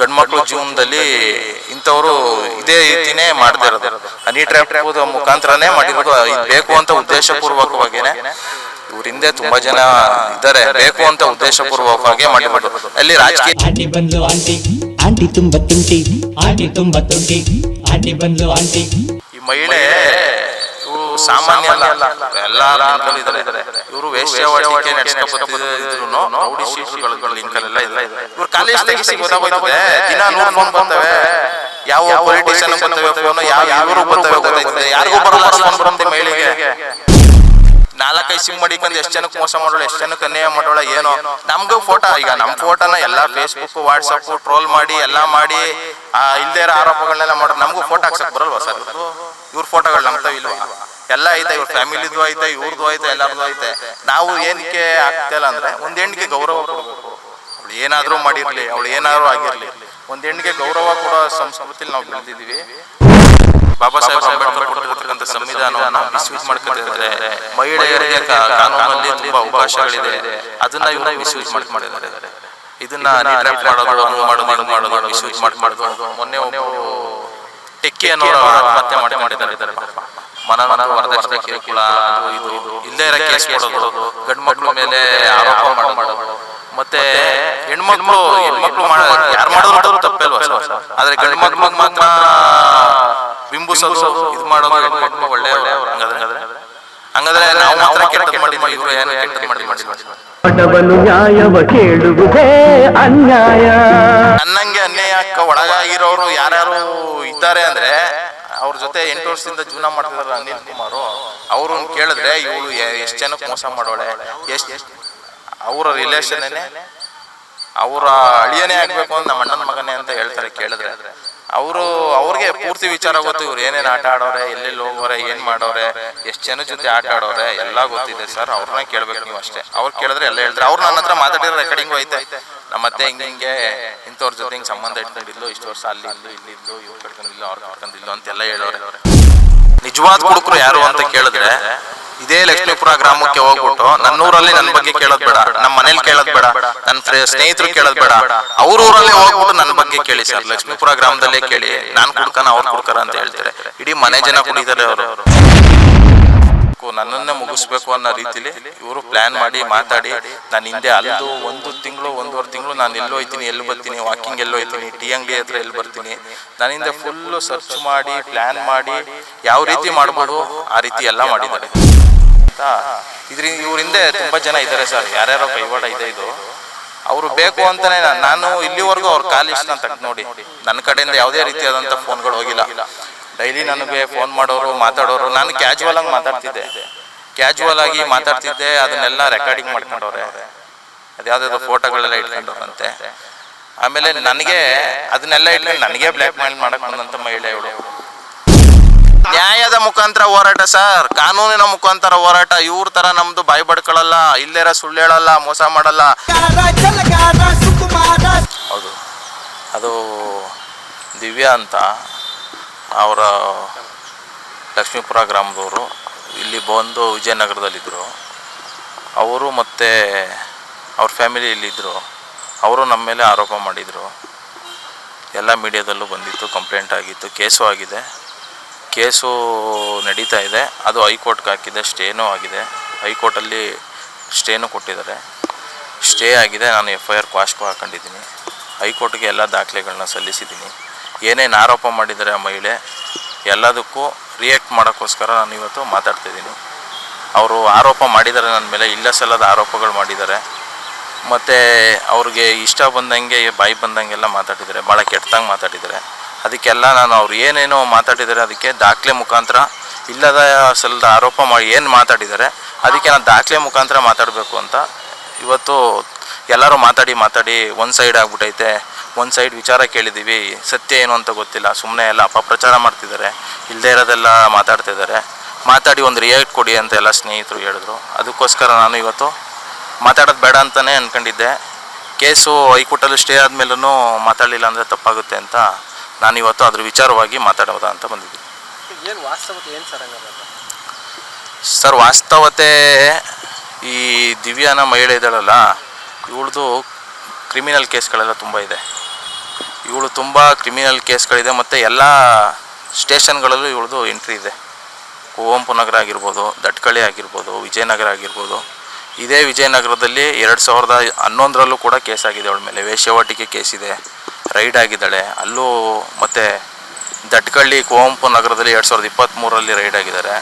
ಗಂಡು ಮಕ್ಕಳು ಜೀವನದಲ್ಲಿ ಇಂಥವ್ರು ಇದೇ ರೀತಿನೇ ಮಾಡ್ತಾ ಇರೋದು. ಹನಿ ಟ್ರ್ಯಾಪ್ ಮುಖಾಂತರನೇ ಮಾಡಿರೋದು ಇದು ಬೇಕು ಅಂತ ಉದ್ದೇಶಪೂರ್ವಕವಾಗಿನೇ ಇವ್ರ ಹಿಂದೆ ತುಂಬಾ ಜನ ಇದ್ದಾರೆ ಬೇಕು ಅಂತ ಉದ್ದೇಶಪೂರ್ವಕವಾಗಿ ಮಾಡಿರೋದು. ಅಲ್ಲಿ ರಾಜಕೀಯ ಆಂಟಿ ಬಂದ್ಲು ಆಂಟಿ ಆಂಟಿ ತುಂಬಾ ತುಂಟಿ ಆಂಟಿ ತುಂಬಾ ತುಂಟಿ ಆಂಟಿ ಬಂದ್ಲು ಆಂಟಿ. ಈ ಮಹಿಳೆ ಸಾಮಾನ್ಯ ಅಲ್ಲ. ಎಲ್ಲ ಇದ್ದಾರೆ. ಇವರು ವೇಶ್ಯಾವಾಟಿಕೆ ನಡೆಸ್ಕೊಬತ್ತಿದ್ರು ರೌಡಿ ಶೀಟ್ಗಳು ಲಿಂಕಲ್ಲೆಲ್ಲ ಇದೆ ಇವ್ರ ಕಾಲೇಜ್ ತೆಗಿಸಿ ಗೊತ್ತಾಗೋಯ್ತದೆ ದಿನ ನೂರು ಫೋನ್ ಬರ್ತವೆ. ಯಾವ ಪೊಲಿಟಿಷಿಯನ್ ಬರ್ತವೆ ಫೋನ್ ಯಾವ ಇವರು ಬರ್ತವೆ ಗೊತ್ತಾಯ್ತದೆ ಯಾರಿಗೂ ಬರಲ್ಲ ಫೋನ್ ಬರುತ್ತೆ ಮಹಿಳೆಗೆ ನಾಲ್ಕೈದು ಸಿಮ್ ಮಾಡಿಕೊಂಡು ಎಷ್ಟು ಜನಕ್ಕೆ ಮೋಸ ಮಾಡೋಳ ಎಷ್ಟು ಜನಕ್ಕೆ ಅನ್ಯಾಯ ಮಾಡೋಳ ಏನೋ. ನಮ್ಗೂ ಫೋಟೋ ಈಗ ನಮ್ಮ ಫೋಟೋನ ಎಲ್ಲ ಫೇಸ್ಬುಕ್ ವಾಟ್ಸಪ್ ಟ್ರೋಲ್ ಮಾಡಿ ಎಲ್ಲ ಮಾಡಿ ಆ ಇಲ್ದೇ ಇರೋ ಆರೋಪಗಳನ್ನೆಲ್ಲ ಮಾಡೋದು ನಮಗೂ ಫೋಟೋ ಹಾಕ್ಸಕ್ ಬರಲ್ವಾ ಸರ್? ಇವ್ರ ಫೋಟೋಗಳು ನಮ್ತಾವ ಇಲ್ವಾ? ಎಲ್ಲ ಐತೆ, ಇವ್ರ ಫ್ಯಾಮಿಲಿದು ಐತೆ ಇವ್ರದ್ದು ಐತೆ, ಎಲ್ಲರದು ಐತೆ. ನಾವು ಏನಕ್ಕೆ ಆಗ್ತಾ ಇಲ್ಲ ಅಂದ್ರೆ ಒಂದ್ ಹೆಣ್ಣಿಗೆ ಗೌರವ ಕೊಡಬೇಕು. ಅವಳು ಏನಾದ್ರೂ ಮಾಡಿರ್ಲಿ, ಅವಳು ಏನಾದ್ರೂ ಆಗಿರ್ಲಿ. ಒಂದ್ ಹೆಣ್ಣಿಗೆ ಗೌರವ ಕೊಡೋ ಸಂಸ್ಕೃತಿಲಿ ನಾವು ಬೆಳೆದಿದ್ದೀವಿ. ಬಾಬಾ ಸಾಹೇಬ್ ಅಂಬೇಡ್ಕರ್ ಕೊಟ್ಟಿರ್ತಕ್ಕಂಥ ಸಂವಿಧಾನವನ್ನ ಮಿಸ್ಯೂಸ್ ಮಾಡ್ಕೊಂಡಿದ್ದಾರೆ ಮಹಿಳೆಯರಿಗೆ ಕಾನೂನಲ್ಲಿ ತುಂಬಾ ಅವಕಾಶಗಳಿದೆ. ಅದನ್ನ ಇವನ್ನ ಮಿಸ್ಯೂಸ್ ಮಾಡ್ಕೊಂಡಿದ್ದಾರೆ. ಇದನ್ನ ನಿರ್ಣಯ ಮಾಡೋದು ಹಂಗ್ ಮಾಡೋದು ಹಿಂಗ್ ಮಾಡೋದು ಮಿಸ್ಯೂಸ್ ಮಾಡಿ ಮಾಡೋದು ಮೊನ್ನೆ ಒಬ್ಬರು ಟೆಕ್ಕಿ ಅನ್ನೋರು ಆತ್ಮಹತ್ಯೆ ಮಾಡಿ ಮಾಡಿದ್ದಾರೆ ಮನನ ವರದಕ್ಷಿಣೆ ಕಿರುಕುಳ ಅದು ಇದು ಇಲ್ಲೇ ಇರೋ ಕೇಸ್ ಕೊಡೋದು. ಗಂಡು ಮಕ್ಳ ಮೇಲೆ ಆರೋಪ ಮಾಡೋದು. ಮತ್ತೆ ಹೆಣ್ಮಕ್ಳು ಹೆಣ್ಮಕ್ಳು ಯಾರು ಮಾಡೋದು ತಪ್ಪಲ್ವಾ ಸರ್ ಆದ್ರೆ ಗಂಡು ಮಗ್ ಮಾತ್ರ ಬಿಂಬಿಸೋದು ಇದು ಮಾಡೋದು ಹೆಣ್ಮಕ್ಳು ಒಳ್ಳೆ ಹಂಗಾದ್ರೆ? ಹಂಗಾದ್ರೆ ನಾವು ಮಾತ್ರ ಕೆಟ್ಟದ್ದು ಮಾಡಿದ್ವಿ ಇವರು ಏನು ಕೆಟ್ಟದ್ದು ಮಾಡಿ ಮಾಡಿ ಬಡವನು ನ್ಯಾಯವ ಕೇಳುವುದೇ ಅನ್ಯಾಯ. ನನ್ನಂಗೆ ಅನ್ಯಾಯಕ್ಕ ಒಳಗಾಗಿರೋರು ಯಾರ್ಯಾರು ಇದ್ದಾರೆ ಅಂದ್ರೆ ಅವ್ರ ಜೊತೆ ಎಂಟು ವರ್ಷದಿಂದ ಜೀವನ ಮಾಡ್ತಿದಾರೆ ಅನಿಲ್ ಕುಮಾರ್. ಅವರು ಕೇಳಿದ್ರೆ ಇವಳು ಎಷ್ಟು ಜನಕ್ಕೆ ಮೋಸ ಮಾಡೋಳೆ? ಎಷ್ಟು ಅವರ ರಿಲೇಷನ್ನೇ ಅವರ ಅಳಿಯನೇ ಆಗ್ಬೇಕು ಅಂತ ನಮ್ಮ ಅಣ್ಣನ ಮಗನೇ ಅಂತ ಹೇಳ್ತಾರೆ, ಕೇಳಿದ್ರೆ. ಅವರು ಅವ್ರಿಗೆ ಪೂರ್ತಿ ವಿಚಾರ ಗೊತ್ತು ಇವ್ರು ಏನೇನು ಆಟ ಆಡೋರೆ ಎಲ್ಲೆಲ್ಲಿ ಹೋಗೋರೆ ಏನು ಮಾಡೋರೆ ಎಷ್ಟು ಜನ ಜೊತೆ ಆಟ ಆಡೋರೆ ಎಲ್ಲ ಗೊತ್ತಿದೆ ಸರ್. ಅವ್ರನ್ನ ಕೇಳ್ಬೇಕು ನೀವು ಅಷ್ಟೇ. ಅವ್ರು ಕೇಳಿದ್ರೆ ಎಲ್ಲ ಹೇಳ್ತಾರೆ. ಅವ್ರು ನನ್ನ ಹತ್ರ ಮಾತಾಡಿರೋ ರೆಕಾರ್ಡಿಂಗ್ ಐತೆ ನಮ್ಮ ಮತ್ತೆ ಹಿಂಗೆ ಹಿಂಗೆ ಇಂಥವ್ರ ಜೊತೆ ಹಿಂಗೆ ಸಂಬಂಧ ಇಟ್ಕೊಂಡಿದ್ಲು ಇಷ್ಟು ವರ್ಷ ಅಲ್ಲಿ ಇಲ್ಲಿ ಇಲ್ಲಿದ್ದು ಇವ್ರು ಕಟ್ಕೊಂಡಿಲ್ಲ ಅವ್ರು ಕಟ್ಕೊಂಡಿಲ್ಲ ಅಂತೆಲ್ಲ ಹೇಳೋರೆ. ನಿಜವಾದ ಕುಡುಕರು ಯಾರು ಅಂತ ಕೇಳಿದ್ರೆ, ಇದೇ ಲಕ್ಷ್ಮೀಪುರ ಗ್ರಾಮಕ್ಕೆ ಹೋಗ್ಬಿಟ್ಟು ನನ್ನೂರಲ್ಲಿ ನನ್ನ ಬಗ್ಗೆ ಕೇಳೋದ್ ಬೇಡ ನಮ್ಮ ಮನೇಲಿ ಕೇಳೋದ್ ಬೇಡ ನನ್ನ ಸ್ನೇಹಿತರು ಕೇಳೋದ್ ಬೇಡ ಅವ್ರ ಊರಲ್ಲೇ ಹೋಗ್ಬಿಟ್ಟು ನನ್ನ ಬಗ್ಗೆ ಕೇಳಿ ಸರ್, ಲಕ್ಷ್ಮೀಪುರ ಗ್ರಾಮದಲ್ಲೇ ಕೇಳಿ, ನಾನ್ ಕುಡ್ಕನ ಅವ್ರು ಕುಡ್ಕರ ಅಂತ ಹೇಳ್ತಾರೆ. ಇಡೀ ಮನೆ ಜನ ಕುಡಿತಾರೆ ಅವರು. ನನ್ನನ್ನೇ ಮುಗಿಸ್ಬೇಕು ಅನ್ನೋ ರೀತಿಲಿ ಇವರು ಪ್ಲಾನ್ ಮಾಡಿ ಮಾತಾಡಿ, ನಾನು ಹಿಂದೆ ಅಲ್ಲದು ಒಂದು ತಿಂಗಳು, ಒಂದೂವರೆ ತಿಂಗಳು ನಾನು ಎಲ್ಲೋ ಹೋಯ್ತೀನಿ ಎಲ್ಲಿ ಬರ್ತೀನಿ ವಾಕಿಂಗ್ ಎಲ್ಲೋ ಹೋಯ್ತೀನಿ ಟೀ ಅಂಗಡಿ ಹತ್ರ ಎಲ್ಲಿ ಬರ್ತೀನಿ, ನಾನು ಹಿಂದೆ ಫುಲ್ಲು ಸರ್ಚ್ ಮಾಡಿ ಪ್ಲ್ಯಾನ್ ಮಾಡಿ, ಯಾವ ರೀತಿ ಮಾಡ್ಬೋದು, ಆ ರೀತಿ ಎಲ್ಲ ಮಾಡಿದ್ದಾರೆ. ಇದ್ರಿಂದ ಇವ್ರ ಹಿಂದೆ ತುಂಬಾ ಜನ ಇದ್ದಾರೆ ಸರ್ ಯಾರ್ಯಾರೋ ಕೈವಾಡ ಇದೆ ಇದು. ಅವರು ಬೇಕು ಅಂತಾನೆ ನಾನು ಇಲ್ಲಿವರೆಗೂ ಅವ್ರ ಕಾಲಿಸ್ನ ಇಷ್ಟ ನೋಡಿ. ನನ್ನ ಕಡೆಯಿಂದ ಯಾವುದೇ ರೀತಿಯಾದಂಥ ಫೋನ್ಗಳು ಹೋಗಿಲ್ಲ. ಡೈಲಿ ನನಗೆ ಫೋನ್ ಮಾಡೋರು, ಮಾತಾಡೋರು, ನಾನು ಕ್ಯಾಜುವಲ್ ಆಗಿ ಮಾತಾಡ್ತಿದ್ದೆ. ಕ್ಯಾಜುವಲ್ ಆಗಿ ಮಾತಾಡ್ತಿದ್ದೆ, ಅದನ್ನೆಲ್ಲ ರೆಕಾರ್ಡಿಂಗ್ ಮಾಡ್ಕೊಂಡವ್ರೆ. ಅದ್ಯಾವ್ದಾದ್ರು ಫೋಟೋಗಳೆಲ್ಲ ಇಟ್ಕೊಂಡವ್ರಂತೆ. ಆಮೇಲೆ ನನಗೆ ಅದನ್ನೆಲ್ಲ ಇಟ್ಕೊಂಡು ನನಗೆ ಬ್ಲ್ಯಾಕ್ ಮೇಲ್ ಮಾಡಕ್ ಮಹಿಳೆ ಇವಳು. ನ್ಯಾಯದ ಮುಖಾಂತರ ಹೋರಾಟ ಸರ್. ಕಾನೂನಿನ ಮುಖಾಂತರ ಹೋರಾಟ. ಇವ್ರ ತರ ನಮ್ದು ಬಾಯಿ ಬಡ್ಕೊಳ್ಳಲ್ಲ ಇಲ್ಲೇರ ಸುಳ್ಳು ಹೇಳಲ್ಲ, ಮೋಸ ಮಾಡಲ್ಲ. ಹೌದು. ಅದು ದಿವ್ಯಾ ಅಂತ ಅವರ ಲಕ್ಷ್ಮೀಪುರ ಗ್ರಾಮದವರು ಇಲ್ಲಿ ಬಂದು ವಿಜಯನಗರದಲ್ಲಿದ್ದರು. ಅವರು ಮತ್ತು ಅವ್ರ ಫ್ಯಾಮಿಲಿ ಇಲ್ಲಿದ್ದರು ಅವರು ನಮ್ಮ ಮೇಲೆ ಆರೋಪ ಮಾಡಿದರು. ಎಲ್ಲ ಮೀಡಿಯಾದಲ್ಲೂ ಬಂದಿತ್ತು, ಕಂಪ್ಲೇಂಟ್ ಆಗಿತ್ತು, ಕೇಸು ಆಗಿದೆ. ಕೇಸು ನಡೀತಾ ಇದೆ. ಅದು ಹೈಕೋರ್ಟ್ಗೆ ಹಾಕಿದೆ, ಸ್ಟೇನೂ ಆಗಿದೆ. ಹೈಕೋರ್ಟಲ್ಲಿ ಸ್ಟೇನೂ ಕೊಟ್ಟಿದ್ದಾರೆ. ಸ್ಟೇ ಆಗಿದೆ, ನಾನು ಎಫ್ ಐ ಆರ್ ಕ್ವಾಶ್ಗೂ ಹಾಕೊಂಡಿದ್ದೀನಿ. ಹೈಕೋರ್ಟ್ಗೆ ಎಲ್ಲ ದಾಖಲೆಗಳನ್ನ ಸಲ್ಲಿಸಿದ್ದೀನಿ. ಏನೇನು ಆರೋಪ ಮಾಡಿದ್ದಾರೆ ಆ ಮಹಿಳೆ, ಎಲ್ಲದಕ್ಕೂ ರಿಯಾಕ್ಟ್ ಮಾಡೋಕ್ಕೋಸ್ಕರ ನಾನು ಇವತ್ತು ಮಾತಾಡ್ತಿದ್ದೀನಿ ಅವರು ಆರೋಪ ಮಾಡಿದ್ದಾರೆ ನನ್ನ ಮೇಲೆ ಇಲ್ಲ ಸಲ್ಲದ ಆರೋಪಗಳು ಮಾಡಿದ್ದಾರೆ. ಮತ್ತು ಅವ್ರಿಗೆ ಇಷ್ಟ ಬಂದಂಗೆ, ಬಾಯಿ ಬಂದಂಗೆಲ್ಲ ಮಾತಾಡಿದ್ದಾರೆ, ಭಾಳ ಕೆಟ್ಟದಂಗೆ ಮಾತಾಡಿದ್ದಾರೆ. ಅದಕ್ಕೆಲ್ಲ ನಾನು ಅವ್ರು ಏನೇನೋ ಮಾತಾಡಿದ್ದಾರೆ, ಅದಕ್ಕೆ ದಾಖಲೆ ಮುಖಾಂತರ ಇಲ್ಲದ ಸಲ್ಲದ ಆರೋಪ ಮಾಡಿ ಏನು ಮಾತಾಡಿದ್ದಾರೆ, ಅದಕ್ಕೆ ನಾನು ದಾಖಲೆ ಮುಖಾಂತರ ಮಾತಾಡಬೇಕು ಅಂತ ಇವತ್ತು ಎಲ್ಲರೂ ಮಾತಾಡಿ ಮಾತಾಡಿ ಒಂದು ಸೈಡ್ ಆಗ್ಬಿಟ್ಟೈತೆ ಒಂದು ಸೈಡ್ ವಿಚಾರ ಕೇಳಿದ್ದೀವಿ ಸತ್ಯ ಏನು ಅಂತ ಗೊತ್ತಿಲ್ಲ ಸುಮ್ಮನೆ ಎಲ್ಲ ಅಪಪ್ರಚಾರ ಮಾಡ್ತಿದ್ದಾರೆ ಇಲ್ಲದೇ ಇರೋದೆಲ್ಲ ಮಾತಾಡ್ತಿದ್ದಾರೆ ಮಾತಾಡಿ ಒಂದು ರಿಯಾಕ್ಟ್ ಕೊಡಿ ಅಂತ ಎಲ್ಲ ಸ್ನೇಹಿತರು ಹೇಳಿದ್ರು. ಅದಕ್ಕೋಸ್ಕರ ನಾನು ಇವತ್ತು ಮಾತಾಡೋದು ಬೇಡ ಅಂತಲೇ ಅಂದ್ಕೊಂಡಿದ್ದೆ ಕೇಸು ಹೈಕೋರ್ಟಲ್ಲಿ ಸ್ಟೇ ಆದಮೇಲೂ ಮಾತಾಡಲಿಲ್ಲ ಅಂದರೆ ತಪ್ಪಾಗುತ್ತೆ ಅಂತ ನಾನು ಇವತ್ತು ಅದ್ರ ವಿಚಾರವಾಗಿ ಮಾತಾಡೋದ ಅಂತ ಬಂದಿದ್ದೀನಿ ಏನು ವಾಸ್ತವತೆ ಏನು ಸರ್ ಸರ್ ವಾಸ್ತವತೆ ಈ ದಿವ್ಯಾನ ಮಹಿಳೆ ಇದ್ದಾಳಲ್ಲ ಇವಳ್ದು ಕ್ರಿಮಿನಲ್ ಕೇಸ್ಗಳೆಲ್ಲ ತುಂಬ ಇದೆ. ಇವಳು ತುಂಬ ಕ್ರಿಮಿನಲ್ ಕೇಸ್ಗಳಿದೆ ಮತ್ತು ಎಲ್ಲ ಸ್ಟೇಷನ್ಗಳಲ್ಲೂ ಇವಳದು ಎಂಟ್ರಿ ಇದೆ. ಕುವೆಂಪು ನಗರ ಆಗಿರ್ಬೋದು, ದಟ್ಕಳಿ ಆಗಿರ್ಬೋದು, ವಿಜಯನಗರ ಆಗಿರ್ಬೋದು. ಇದೇ ವಿಜಯನಗರದಲ್ಲಿ ಎರಡು ಸಾವಿರದ ಹನ್ನೊಂದರಲ್ಲೂ ಕೂಡ ಕೇಸ್ ಆಗಿದೆ ಅವಳ ಮೇಲೆ. ವೇಶ್ಯಾವಾಟಿಕೆ ಕೇಸ್ ಇದೆ ರೈಡ್ ಆಗಿದ್ದಾಳೆ. ಅಲ್ಲೂ ಮತ್ತು ದಟ್ಕಳ್ಳಿ ಕುವೆಂಪು ನಗರದಲ್ಲಿ ಎರಡು ಸಾವಿರದ ಇಪ್ಪತ್ತ್ಮೂರರಲ್ಲಿ ರೈಡ್ ಆಗಿದ್ದಾರೆ.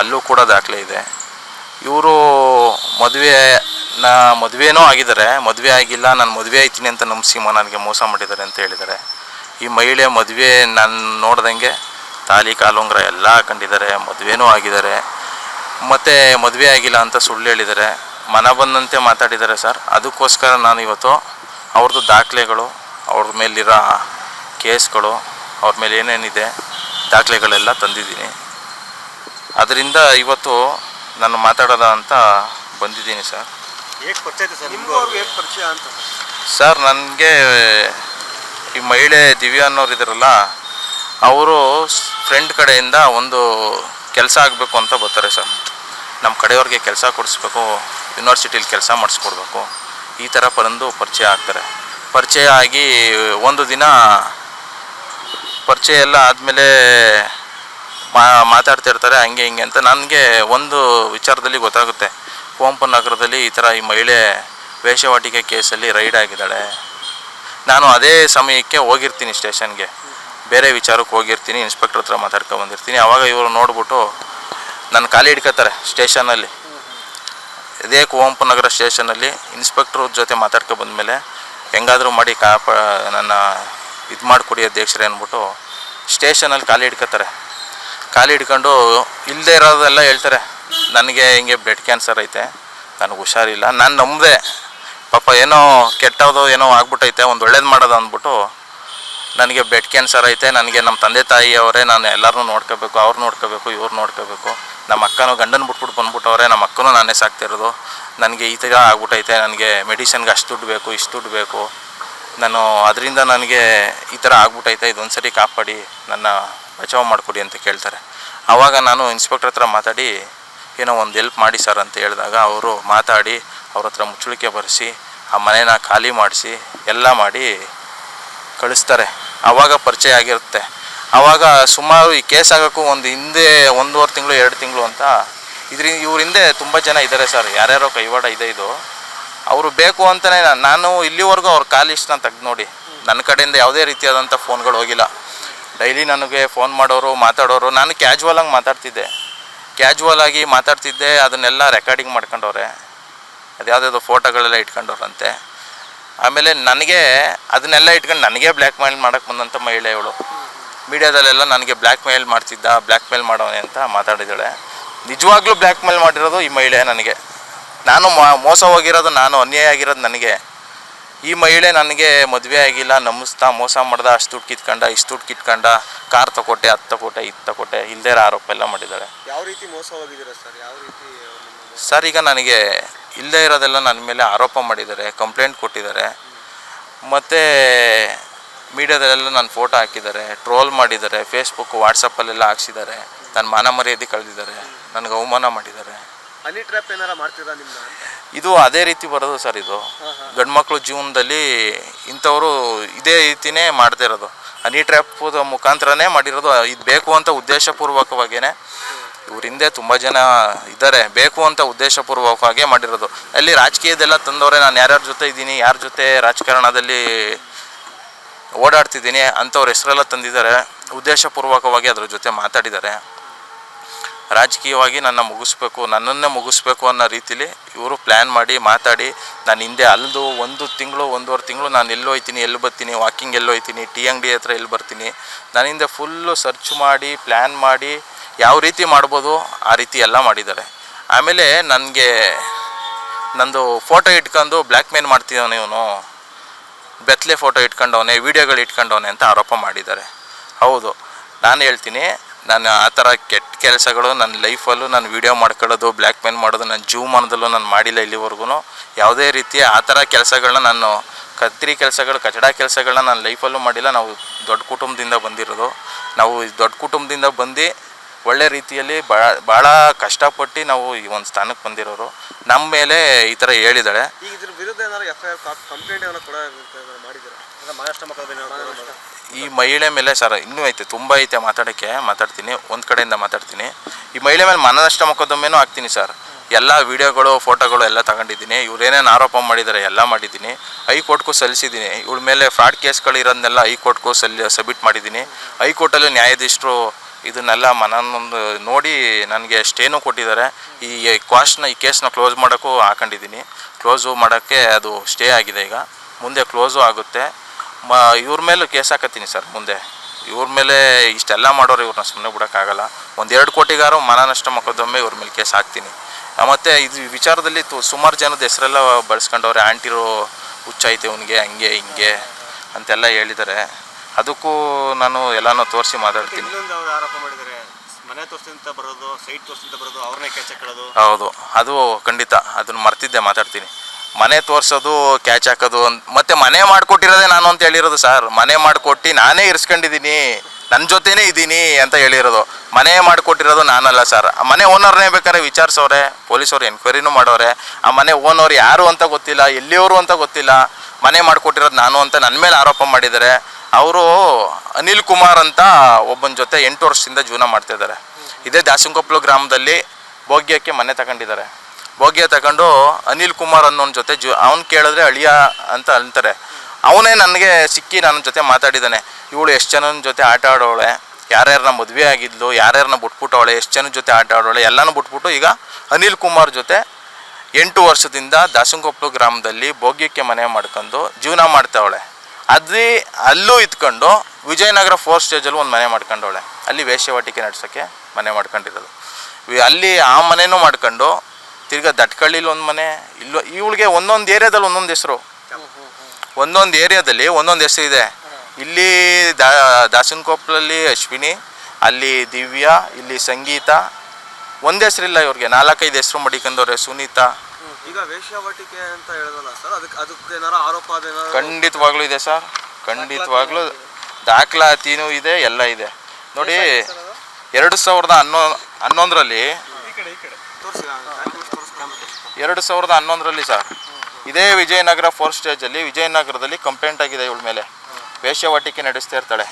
ಅಲ್ಲೂ ಕೂಡ ದಾಖಲೆ ಇದೆ. ಇವರು ಮದುವೆ, ನಾ ಮದುವೆನೂ ಆಗಿದ್ದಾರೆ. ಮದುವೆ ಆಗಿಲ್ಲ, ನಾನು ಮದುವೆ ಆಯ್ತೀನಿ ಅಂತ ನಂಬಿಸಿ ನನಗೆ ಮೋಸ ಮಾಡಿದ್ದಾರೆ ಅಂತ ಹೇಳಿದ್ದಾರೆ. ಈ ಮಹಿಳೆ ಮದುವೆ ನಾನು ನೋಡ್ದಂಗೆ ತಾಲಿ, ಕಾಲುಂಗ್ರ ಎಲ್ಲ ಹಾಕೊಂಡಿದ್ದಾರೆ. ಮದುವೆನೂ ಆಗಿದ್ದಾರೆ. ಮತ್ತು ಮದುವೆ ಆಗಿಲ್ಲ ಅಂತ ಸುಳ್ಳು ಹೇಳಿದ್ದಾರೆ. ಮನ ಬಂದಂತೆ ಮಾತಾಡಿದ್ದಾರೆ ಸರ್. ಅದಕ್ಕೋಸ್ಕರ ನಾನು ಇವತ್ತು ಅವ್ರದ್ದು ದಾಖಲೆಗಳು, ಅವ್ರ ಮೇಲಿರೋ ಕೇಸ್ಗಳು, ಅವ್ರ ಮೇಲೆ ಏನೇನಿದೆ, ದಾಖಲೆಗಳೆಲ್ಲ ತಂದಿದ್ದೀನಿ. ಅದರಿಂದ ಇವತ್ತು ನಾನು ಮಾತಾಡೋದ ಅಂತ ಬಂದಿದ್ದೀನಿ ಸರ್. ಹೇಗೆ ಪರಿಚಯ ಸರ್ ನಿಮಗೂ? ಅವ್ರಿಗೆ ಹೇಗೆ ಪರಿಚಯ ಅಂತ ಸರ್? ನನಗೆ ಈ ಮಹಿಳೆ ದಿವ್ಯಾ ಅನ್ನೋರು ಇದ್ದಾರಲ್ಲ ಅವರು ಫ್ರೆಂಡ್ ಕಡೆಯಿಂದ ಒಂದು ಕೆಲಸ ಆಗಬೇಕು ಅಂತ ಬರ್ತಾರೆ ಸರ್. ನಮ್ಮ ಕಡೆಯವ್ರಿಗೆ ಕೆಲಸ ಕೊಡಿಸ್ಬೇಕು ಯೂನಿವರ್ಸಿಟಿಲಿ ಕೆಲಸ ಮಾಡಿಸ್ಕೊಡ್ಬೇಕು. ಈ ಥರ ಬಂದು ಪರಿಚಯ ಆಗ್ತಾರೆ. ಪರಿಚಯ ಆಗಿ ಒಂದು ದಿನ ಪರಿಚಯ ಎಲ್ಲ ಆದಮೇಲೆ ಮಾತಾಡ್ತಿರ್ತಾರೆ ಹಂಗೆ ಹಿಂಗೆ ಅಂತ ನನಗೆ ಒಂದು ವಿಚಾರದಲ್ಲಿ ಗೊತ್ತಾಗುತ್ತೆ. ಕುವೆಂಪು ನಗರದಲ್ಲಿ ಈ ಥರ ಈ ಮಹಿಳೆ ವೇಷವಾಟಿಕೆ ಕೇಸಲ್ಲಿ ರೈಡ್ ಆಗಿದ್ದಾಳೆ. ನಾನು ಅದೇ ಸಮಯಕ್ಕೆ ಹೋಗಿರ್ತೀನಿ ಸ್ಟೇಷನ್ಗೆ. ಬೇರೆ ವಿಚಾರಕ್ಕೆ ಹೋಗಿರ್ತೀನಿ, ಇನ್ಸ್ಪೆಕ್ಟ್ರ್ ಹತ್ರ ಮಾತಾಡ್ಕೊಂಡು ಬಂದಿರ್ತೀನಿ. ಆವಾಗ ಇವರು ನೋಡ್ಬಿಟ್ಟು ನನ್ನ ಖಾಲಿ ಹಿಡ್ಕೋತಾರೆ ಸ್ಟೇಷನಲ್ಲಿ. ಇದೇ ಕುವೆಂಪು ನಗರ ಸ್ಟೇಷನಲ್ಲಿ ಇನ್ಸ್ಪೆಕ್ಟ್ರ್ ಜೊತೆ ಮಾತಾಡ್ಕೊ ಬಂದಮೇಲೆ ಹೆಂಗಾದರೂ ಮಾಡಿ ಕಾಪ ನನ್ನ ಇದು ಮಾಡಿಕೊಡಿ ಅಧ್ಯಕ್ಷರೇ ಅಂದ್ಬಿಟ್ಟು ಸ್ಟೇಷನಲ್ಲಿ ಖಾಲಿ ಹಿಡ್ಕೋತಾರೆ. ಖಾಲಿ ಹಿಡ್ಕೊಂಡು ಇಲ್ಲದೆ ಇರೋದೆಲ್ಲ ಹೇಳ್ತಾರೆ. ನನಗೆ ಹಿಂಗೆ ಬ್ಲಡ್ ಕ್ಯಾನ್ಸರ್ ಐತೆ. ನನಗೆ ಹುಷಾರಿಲ್ಲ. ನಾನು ನಂಬದೆ. ಪಾಪ ಏನೋ ಕೆಟ್ಟೋದು ಏನೋ ಆಗ್ಬಿಟ್ಟೈತೆ. ಒಂದು ಒಳ್ಳೇದು ಮಾಡೋದು ಅಂದ್ಬಿಟ್ಟು ನನಗೆ ಬ್ಲಡ್ ಕ್ಯಾನ್ಸರ್ ಐತೆ. ನನಗೆ ನಮ್ಮ ತಂದೆ ತಾಯಿಯವರೇ ನಾನು ಎಲ್ಲರನ್ನೂ ನೋಡ್ಕೋಬೇಕು, ಅವ್ರು ನೋಡ್ಕೋಬೇಕು, ಇವ್ರು ನೋಡ್ಕೋಬೇಕು. ನಮ್ಮ ಅಕ್ಕನೂ ಗಂಡನ ಬಿಟ್ಬಿಟ್ಟು ಬಂದ್ಬಿಟ್ಟವ್ರೆ. ನಮ್ಮ ಅಕ್ಕನೂ ನಾನೇ ಸಾಕ್ತಿರೋದು. ನನಗೆ ಈ ಥರ ಆಗ್ಬಿಟ್ಟೈತೆ. ನನಗೆ ಮೆಡಿಸಿನ್ಗೆ ಅಷ್ಟು ದುಡ್ಡು ಬೇಕು, ಇಷ್ಟು ದುಡ್ಡು ಬೇಕು. ನಾನು ಅದರಿಂದ ನನಗೆ ಈ ಥರ ಆಗ್ಬಿಟ್ಟೈತೆ. ಇದೊಂದು ಸರಿ ಕಾಪಾಡಿ. ನನ್ನ ಬಚಾವ್ ಮಾಡಿಕೊಡಿ ಅಂತ ಕೇಳ್ತಾರೆ. ಆವಾಗ ನಾನು ಇನ್ಸ್ಪೆಕ್ಟ್ರ್ ಹತ್ರ ಮಾತಾಡಿ, ಏನೋ ಒಂದು ಹೆಲ್ಪ್ ಮಾಡಿ ಸರ್ ಅಂತ ಹೇಳಿದಾಗ ಅವರು ಮಾತಾಡಿ, ಅವ್ರ ಹತ್ರ ಮುಚ್ಚಳಿಕೆ ಬರೆಸಿ, ಆ ಮನೇನ ಖಾಲಿ ಮಾಡಿಸಿ, ಎಲ್ಲ ಮಾಡಿ ಕಳಿಸ್ತಾರೆ. ಆವಾಗ ಪರಿಚಯ ಆಗಿರುತ್ತೆ. ಆವಾಗ ಸುಮಾರು ಈ ಕೇಸ್ ಆಗೋಕ್ಕೂ ಒಂದು ಹಿಂದೆ ಒಂದೂವರೆ ತಿಂಗಳು, ಎರಡು ತಿಂಗಳು ಅಂತ ಇದ್ರ, ಇವ್ರ ಹಿಂದೆ ತುಂಬ ಜನ ಇದ್ದಾರೆ ಸರ್ ಯಾರ್ಯಾರೋ ಕೈವಾಡ ಇದೆ ಇದು. ಅವರು ಬೇಕು ಅಂತಲೇ ನಾನು ಇಲ್ಲಿವರೆಗೂ ಅವ್ರ ಕಾಲ್ ಲಿಸ್ಟ್ನ ತೆಗ್ದು ನೋಡಿ. ನನ್ನ ಕಡೆಯಿಂದ ಯಾವುದೇ ರೀತಿಯಾದಂಥ ಫೋನ್ಗಳು ಹೋಗಿಲ್ಲ. ಡೈಲಿ ನನಗೆ ಫೋನ್ ಮಾಡೋರು, ಮಾತಾಡೋರು, ನಾನು ಕ್ಯಾಜುವಲ್ ಆಗಿ ಮಾತಾಡ್ತಿದ್ದೆ. ಕ್ಯಾಜುವಲ್ ಆಗಿ ಮಾತಾಡ್ತಿದ್ದೆ, ಅದನ್ನೆಲ್ಲ ರೆಕಾರ್ಡಿಂಗ್ ಮಾಡ್ಕೊಂಡವ್ರೆ. ಅದು ಯಾವುದಾದ್ರು ಫೋಟೋಗಳೆಲ್ಲ ಇಟ್ಕೊಂಡವ್ರಂತೆ. ಆಮೇಲೆ ನನಗೆ ಅದನ್ನೆಲ್ಲ ಇಟ್ಕೊಂಡು ನನಗೆ ಬ್ಲ್ಯಾಕ್ ಮೇಲ್ ಮಾಡೋಕ್ಕೆ ಬಂದಂಥ ಮಹಿಳೆ ಇವಳು. ಮೀಡಿಯಾದಲ್ಲೆಲ್ಲ ನನಗೆ ಬ್ಲ್ಯಾಕ್ ಮೇಲ್ ಮಾಡ್ತಿದ್ದ ಬ್ಲ್ಯಾಕ್ ಮೇಲ್ ಮಾಡೋನೆ ಅಂತ ಮಾತಾಡಿದ್ದಾಳೆ. ನಿಜವಾಗ್ಲೂ ಬ್ಲ್ಯಾಕ್ ಮೇಲ್ ಮಾಡಿರೋದು ಈ ಮಹಿಳೆ ನನಗೆ. ನಾನು ಮೋಸ ಹೋಗಿರೋದು, ನಾನು ಅನ್ಯಾಯ ಆಗಿರೋದು ನನಗೆ. ಈ ಮಹಿಳೆ ನನಗೆ ಮದುವೆ ಆಗಿಲ್ಲ ನಮಿಸ್ತಾ ಮೋಸ ಮಾಡ್ದ ಅಷ್ಟು ದುಡ್ಡು ಕಿತ್ಕೊಂಡ ಇಷ್ಟು ದುಡ್ಡು ಕಿತ್ಕೊಂಡ ಕಾರ್ ತಗೊಟ್ಟೆ ಅದು ತಗೊಟ್ಟೆ ಇದು ತಗೊಟ್ಟೆ ಇಲ್ಲದೇ ಆರೋಪ ಎಲ್ಲ ಮಾಡಿದ್ದಾರೆ. ಯಾವ ರೀತಿ ಮೋಸ ಹೋಗಿದ್ದೀರಾ ಸರ್? ಯಾವ ರೀತಿ ಸರ್ ಈಗ ನನಗೆ ಇಲ್ಲದೇ ಇರೋದೆಲ್ಲ ನನ್ನ ಮೇಲೆ ಆರೋಪ ಮಾಡಿದ್ದಾರೆ ಕಂಪ್ಲೇಂಟ್ ಕೊಟ್ಟಿದ್ದಾರೆ. ಮತ್ತು ಮೀಡಿಯಾದಲ್ಲೆಲ್ಲ ನನ್ನ ಫೋಟೋ ಹಾಕಿದ್ದಾರೆ ಟ್ರೋಲ್ ಮಾಡಿದ್ದಾರೆ ಫೇಸ್ಬುಕ್ ವಾಟ್ಸಪ್ಪಲ್ಲೆಲ್ಲ ಹಾಕ್ಸಿದ್ದಾರೆ ನನ್ನ ಮಾನ ಮರ್ಯಾದೆ ಕಳೆದಿದ್ದಾರೆ ನನಗೆ ಅವಮಾನ ಮಾಡಿದ್ದಾರೆ. ಹನಿ ಟ್ರ್ಯಾಪ್ ಏನಾರ ಮಾಡ್ತೀರಾ ನಿಮ್ಮನ್ನ ಇದು ಅದೇ ರೀತಿ ಬರೋದು ಸರ್ ಇದು. ಗಂಡು ಮಕ್ಕಳು ಜೀವನದಲ್ಲಿ ಇಂಥವರು ಇದೇ ರೀತಿನೇ ಮಾಡ್ತಾ ಇರೋದು. ಹನಿ ಟ್ರ್ಯಾಪ್ ಮುಖಾಂತರನೇ ಮಾಡಿರೋದು. ಇದು ಬೇಕು ಅಂತ ಉದ್ದೇಶಪೂರ್ವಕವಾಗಿಯೇ ಇವ್ರ ಹಿಂದೆ ತುಂಬ ಜನ ಇದ್ದಾರೆ. ಬೇಕು ಅಂತ ಉದ್ದೇಶಪೂರ್ವಕವಾಗಿ ಮಾಡಿರೋದು. ಅಲ್ಲಿ ರಾಜಕೀಯದೆಲ್ಲ ತಂದವರೇ ನಾನು ಯಾರ್ಯಾರ ಜೊತೆ ಇದ್ದೀನಿ ಯಾರ ಜೊತೆ ರಾಜಕಾರಣದಲ್ಲಿ ಓಡಾಡ್ತಿದ್ದೀನಿ ಅಂಥವ್ರ ಹೆಸರೆಲ್ಲ ತಂದಿದ್ದಾರೆ. ಉದ್ದೇಶಪೂರ್ವಕವಾಗಿ ಅದ್ರ ಜೊತೆ ಮಾತಾಡಿದ್ದಾರೆ. ರಾಜಕೀಯವಾಗಿ ನನ್ನ ಮುಗಿಸ್ಬೇಕು, ನನ್ನನ್ನೇ ಮುಗಿಸ್ಬೇಕು ಅನ್ನೋ ರೀತಿಲಿ ಇವರು ಪ್ಲ್ಯಾನ್ ಮಾಡಿ, ಮಾತಾಡಿ, ನಾನು ಹಿಂದೆ ಅಲ್ಲದು ಒಂದು ತಿಂಗಳು, ಒಂದೂವರೆ ತಿಂಗಳು ನಾನು ಎಲ್ಲಿ ಹೋಯ್ತೀನಿ, ಎಲ್ಲಿ ಬರ್ತೀನಿ ವಾಕಿಂಗ್ ಎಲ್ಲಿ ಹೋಯ್ತೀನಿ ಟೀ ಅಂಗಡಿ ಹತ್ರ ಎಲ್ಲಿ ಬರ್ತೀನಿ, ನಾನು ಹಿಂದೆ ಫುಲ್ಲು ಸರ್ಚ್ ಮಾಡಿ ಪ್ಲ್ಯಾನ್ ಮಾಡಿ, ಯಾವ ರೀತಿ ಮಾಡ್ಬೋದು, ಆ ರೀತಿ ಎಲ್ಲ ಮಾಡಿದ್ದಾರೆ. ಆಮೇಲೆ ನನಗೆ ನಂದು ಫೋಟೋ ಇಟ್ಕೊಂಡು ಬ್ಲ್ಯಾಕ್ ಮೇಲ್ ಮಾಡ್ತಿದ್ದಾನೆ ಇವನು. ಬೆತ್ತಲೆ ಫೋಟೋ ಇಟ್ಕೊಂಡವನೆ ವೀಡಿಯೋಗಳು ಇಟ್ಕೊಂಡವನೆ ಅಂತ ಆರೋಪ ಮಾಡಿದ್ದಾರೆ. ಹೌದು, ನಾನು ಹೇಳ್ತೀನಿ ನಾನು ಆ ಥರ ಕೆಟ್ಟ ಕೆಲಸಗಳು ನನ್ನ ಲೈಫಲ್ಲೂ ನಾನು ವೀಡಿಯೋ ಮಾಡ್ಕೊಳ್ಳೋದು ಬ್ಲ್ಯಾಕ್ ಮೇಲ್ ಮಾಡೋದು, ನನ್ನ ಜೀವಮಾನದಲ್ಲೂ ನಾನು ಮಾಡಿಲ್ಲ ಇಲ್ಲಿವರೆಗೂ. ಯಾವುದೇ ರೀತಿಯ ಆ ಥರ ಕೆಲಸಗಳನ್ನ ನಾನು ಕತ್ತರಿ ಕೆಲಸಗಳು, ಕಚಡ ಕೆಲಸಗಳನ್ನ ನಾನು ಲೈಫಲ್ಲೂ ಮಾಡಿಲ್ಲ. ನಾವು ದೊಡ್ಡ ಕುಟುಂಬದಿಂದ ಬಂದಿರೋದು. ನಾವು ದೊಡ್ಡ ಕುಟುಂಬದಿಂದ ಬಂದು ಒಳ್ಳೆ ರೀತಿಯಲ್ಲಿ ಭಾಳ ಭಾಳ ಕಷ್ಟಪಟ್ಟು ನಾವು ಈ ಒಂದು ಸ್ಥಾನಕ್ಕೆ ಬಂದಿರೋರು. ನಮ್ಮ ಮೇಲೆ ಈ ಥರ ಹೇಳಿದ್ದಾಳೆ ಈಗ ಇದ್ರ ವಿರುದ್ಧ ಏನಾದ್ರು ಎಫ್ ಐ ಆರ್ ಕಂಪ್ಲೇಂಟ್ ಕೂಡ ಈ ಮಹಿಳೆ ಮೇಲೆ ಸರ್, ಇನ್ನೂ ಐತೆ, ತುಂಬ ಐತೆ ಮಾತಾಡೋಕ್ಕೆ, ಮಾತಾಡ್ತೀನಿ, ಒಂದು ಕಡೆಯಿಂದ ಮಾತಾಡ್ತೀನಿ. ಈ ಮಹಿಳೆ ಮೇಲೆ ಮನನಷ್ಟ ಮೊಕದ್ದಮೆನೂ ಹಾಕ್ತೀನಿ ಸರ್. ಎಲ್ಲ ವಿಡಿಯೋಗಳು, ಫೋಟೋಗಳು ಎಲ್ಲ ತಗೊಂಡಿದ್ದೀನಿ. ಇವ್ರು ಏನೇನು ಆರೋಪ ಮಾಡಿದ್ದಾರೆ ಎಲ್ಲ ಮಾಡಿದ್ದೀನಿ. ಹೈಕೋರ್ಟ್ಗೂ ಸಲ್ಲಿಸಿದ್ದೀನಿ. ಇವಳ ಮೇಲೆ ಫ್ರಾಡ್ ಕೇಸ್ಗಳಿರೋದನ್ನೆಲ್ಲ ಹೈಕೋರ್ಟ್ಗೂ ಸಲ್ಲಿ, ಸಬ್ಮಿಟ್ ಮಾಡಿದ್ದೀನಿ. ಹೈಕೋರ್ಟಲ್ಲೂ ನ್ಯಾಯಾಧೀಶರು ಇದನ್ನೆಲ್ಲ ಮನನೊಂದು ನೋಡಿ ನನಗೆ ಸ್ಟೇನೂ ಕೊಟ್ಟಿದ್ದಾರೆ. ಈ ಕ್ವಾಸ್ಟ್ನ ಈ ಕೇಸ್ನ ಕ್ಲೋಸ್ ಮಾಡೋಕ್ಕೂ ಹಾಕೊಂಡಿದ್ದೀನಿ. ಕ್ಲೋಸು ಮಾಡೋಕ್ಕೆ ಅದು ಸ್ಟೇ ಆಗಿದೆ ಈಗ. ಮುಂದೆ ಕ್ಲೋಸು ಆಗುತ್ತೆ. ಮ ಇವ್ರ ಮೇಲೂ ಕೇಸ್ ಹಾಕತ್ತೀನಿ ಸರ್ ಮುಂದೆ. ಇವ್ರ ಮೇಲೆ ಇಷ್ಟೆಲ್ಲ ಮಾಡೋರು ಇವ್ರನ್ನ ಸುಮ್ಮನೆ ಬಿಡೋಕ್ಕಾಗಲ್ಲ. ಒಂದೆರಡು ಕೋಟಿಗಾರು ಮಾನನಷ್ಟ ಮೊಕದ್ದಮೆ ಇವ್ರ ಮೇಲೆ ಕೇಸ್ ಹಾಕ್ತೀನಿ. ಮತ್ತು ಇದು ವಿಚಾರದಲ್ಲಿ ತು ಸುಮಾರು ಜನದ ಹೆಸರೆಲ್ಲ ಬಳಸ್ಕೊಂಡವ್ರೆ ಆಂಟಿರೋ ಹುಚ್ಚೈತೆ ಅವನಿಗೆ ಹಂಗೆ ಹಿಂಗೆ ಅಂತೆಲ್ಲ ಹೇಳಿದ್ದಾರೆ ಅದಕ್ಕೂ ನಾನು ಎಲ್ಲನೂ ತೋರಿಸಿ ಮಾತಾಡ್ತೀನಿ. ಇನ್ನೊಂದು ಅವ್ರು ಆರೋಪ ಮಾಡಿದ್ದಾರೆ ಮನೆ ತೋರಿಸಿಂತ ಬರೋದು ಸೈಟ್ ತೋರಿಸಿಂತ ಬರೋದು ಅವ್ರನ್ನೇ ಹೌದು. ಅದು ಖಂಡಿತ. ಅದನ್ನು ಮರ್ತಿದ್ದೆ ಮಾತಾಡ್ತೀನಿ. ಮನೆ ತೋರಿಸೋದು, ಕ್ಯಾಚ್ ಹಾಕೋದು ಅಂತ, ಮತ್ತೆ ಮನೆ ಮಾಡಿಕೊಟ್ಟಿರೋದೇ ನಾನು ಅಂತ ಹೇಳಿರೋದು ಸರ್ ಮನೆ ಮಾಡಿಕೊಟ್ಟು ನಾನೇ ಇರಿಸ್ಕೊಂಡಿದ್ದೀನಿ ನನ್ನ ಜೊತೆನೇ ಇದ್ದೀನಿ ಅಂತ ಹೇಳಿರೋದು. ಮನೆ ಮಾಡಿಕೊಟ್ಟಿರೋದು ನಾನಲ್ಲ ಸರ್ ಆ ಮನೆ ಓನರ್ನೇ ಬೇಕಾದ್ರೆ ವಿಚಾರಿಸೋರೆ, ಪೊಲೀಸವ್ರು ಎನ್ಕ್ವೈರಿನೂ ಮಾಡೋರೆ. ಆ ಮನೆ ಓನರ್ ಯಾರು ಅಂತ ಗೊತ್ತಿಲ್ಲ, ಎಲ್ಲಿಯವರು ಅಂತ ಗೊತ್ತಿಲ್ಲ. ಮನೆ ಮಾಡಿಕೊಟ್ಟಿರೋದು ನಾನು ಅಂತ ನನ್ನ ಮೇಲೆ ಆರೋಪ ಮಾಡಿದ್ದಾರೆ. ಅವರು ಅನಿಲ್ ಕುಮಾರ್ ಅಂತ ಒಬ್ಬನ ಜೊತೆ ಎಂಟು ವರ್ಷದಿಂದ ಜೀವನ ಮಾಡ್ತಿದ್ದಾರೆ. ಇದೇ ದಾಸನಕೊಪ್ಪಲು ಗ್ರಾಮದಲ್ಲಿ ಭೋಗ್ಯಕ್ಕೆ ಮನೆ ತಗೊಂಡಿದ್ದಾರೆ. ಭೋಗ್ಯ ತಗೊಂಡು ಅನಿಲ್ ಕುಮಾರ್ ಅನ್ನೋನ್ ಜೊತೆ ಜು ಅವ್ನು ಕೇಳಿದ್ರೆ ಅಳಿಯ ಅಂತ ಅಂತಾರೆ. ಅವನೇ ನನಗೆ ಸಿಕ್ಕಿ ನನ್ನ ಜೊತೆ ಮಾತಾಡಿದ್ದಾನೆ ಇವಳು ಎಷ್ಟು ಜನನ ಜೊತೆ ಆಟ ಆಡೋಳೆ? ಯಾರ್ಯಾರನ್ನ ಮದುವೆ ಆಗಿದ್ಲು? ಯಾರ್ಯಾರನ್ನ ಬಿಟ್ಬಿಟ್ಟವಳೆ ಎಷ್ಟು ಜನ ಜೊತೆ ಆಟ ಆಡೋಳೆ? ಎಲ್ಲಾನು ಬಿಟ್ಬಿಟ್ಟು ಈಗ ಅನಿಲ್ ಕುಮಾರ್ ಜೊತೆ ಎಂಟು ವರ್ಷದಿಂದ ದಾಸನಕೊಪ್ಪಲು ಗ್ರಾಮದಲ್ಲಿ ಭೋಗ್ಯಕ್ಕೆ ಮನೆ ಮಾಡ್ಕೊಂಡು ಜೀವನ ಮಾಡ್ತಾವಳೆ. ಅದೇ ಅಲ್ಲೂ ಇತ್ಕೊಂಡು ವಿಜಯನಗರ ಫೋರ್ ಸ್ಟೇಜಲ್ಲೂ ಒಂದು ಮನೆ ಮಾಡ್ಕೊಂಡವಳೆ. ಅಲ್ಲಿ ವೇಷವಾಟಿಕೆ ನಡ್ಸೋಕ್ಕೆ ಮನೆ ಮಾಡ್ಕೊಂಡಿರೋದು. ಅಲ್ಲಿ ಆ ಮನೆನೂ ಮಾಡ್ಕೊಂಡು ತಿರ್ಗಾ ದಟ್ಕಳ್ಳಿಲಿ ಒಂದು ಮನೆ ಇಲ್ಲೋ ಇವಳಿಗೆ ಒಂದೊಂದು ಏರಿಯಾದಲ್ಲಿ ಒಂದೊಂದು ಹೆಸರು. ಒಂದೊಂದು ಏರಿಯಾದಲ್ಲಿ ಒಂದೊಂದು ಹೆಸರು ಇದೆ. ಇಲ್ಲಿ ದಾ ದಾಸನಕೊಪ್ಪಲಲ್ಲಿ ಅಶ್ವಿನಿ ಅಲ್ಲಿ ದಿವ್ಯಾ ಇಲ್ಲಿ ಸಂಗೀತ. ಒಂದು ಹೆಸರಿಲ್ಲ ಇವ್ರಿಗೆ ನಾಲ್ಕೈದು ಹೆಸರು ಮಡಿಕಂದವ್ರೆ ಸುನೀತಾ. ಈಗ ವೇಶ್ಯಾವಾಟಿಕೆ ಅಂತ ಹೇಳಿದಲ್ಲ ಸರ್ ಅದಕ್ಕೆ ಅದಕ್ಕೆ ಏನಾರ ಆರೋಪ ಖಂಡಿತವಾಗ್ಲೂ ಇದೆ ಸರ್. ಖಂಡಿತವಾಗ್ಲೂ ದಾಖಲಾತಿನೂ ಇದೆ ಎಲ್ಲ ಇದೆ. ನೋಡಿ ಎರಡು ಸಾವಿರದ ಹನ್ನೊ ಹನ್ನೊಂದರಲ್ಲಿ ಈ ಕಡೆ ಈ ಕಡೆ ತೋರಿಸಿ ತೋರಿಸಿ ಎರಡು ಸಾವಿರದ ಹನ್ನೊಂದರಲ್ಲಿ ಸರ್. ಇದೇ ವಿಜಯನಗರ ಫೋರ್ ಸ್ಟೇಜಲ್ಲಿ ವಿಜಯನಗರದಲ್ಲಿ ಕಂಪ್ಲೇಂಟ್ ಆಗಿದೆ ಇವಳ ಮೇಲೆ. ವೇಷವಾಟಿಕೆ ನಡೆಸ್ತಾ ಇರ್ತಾಳೆ.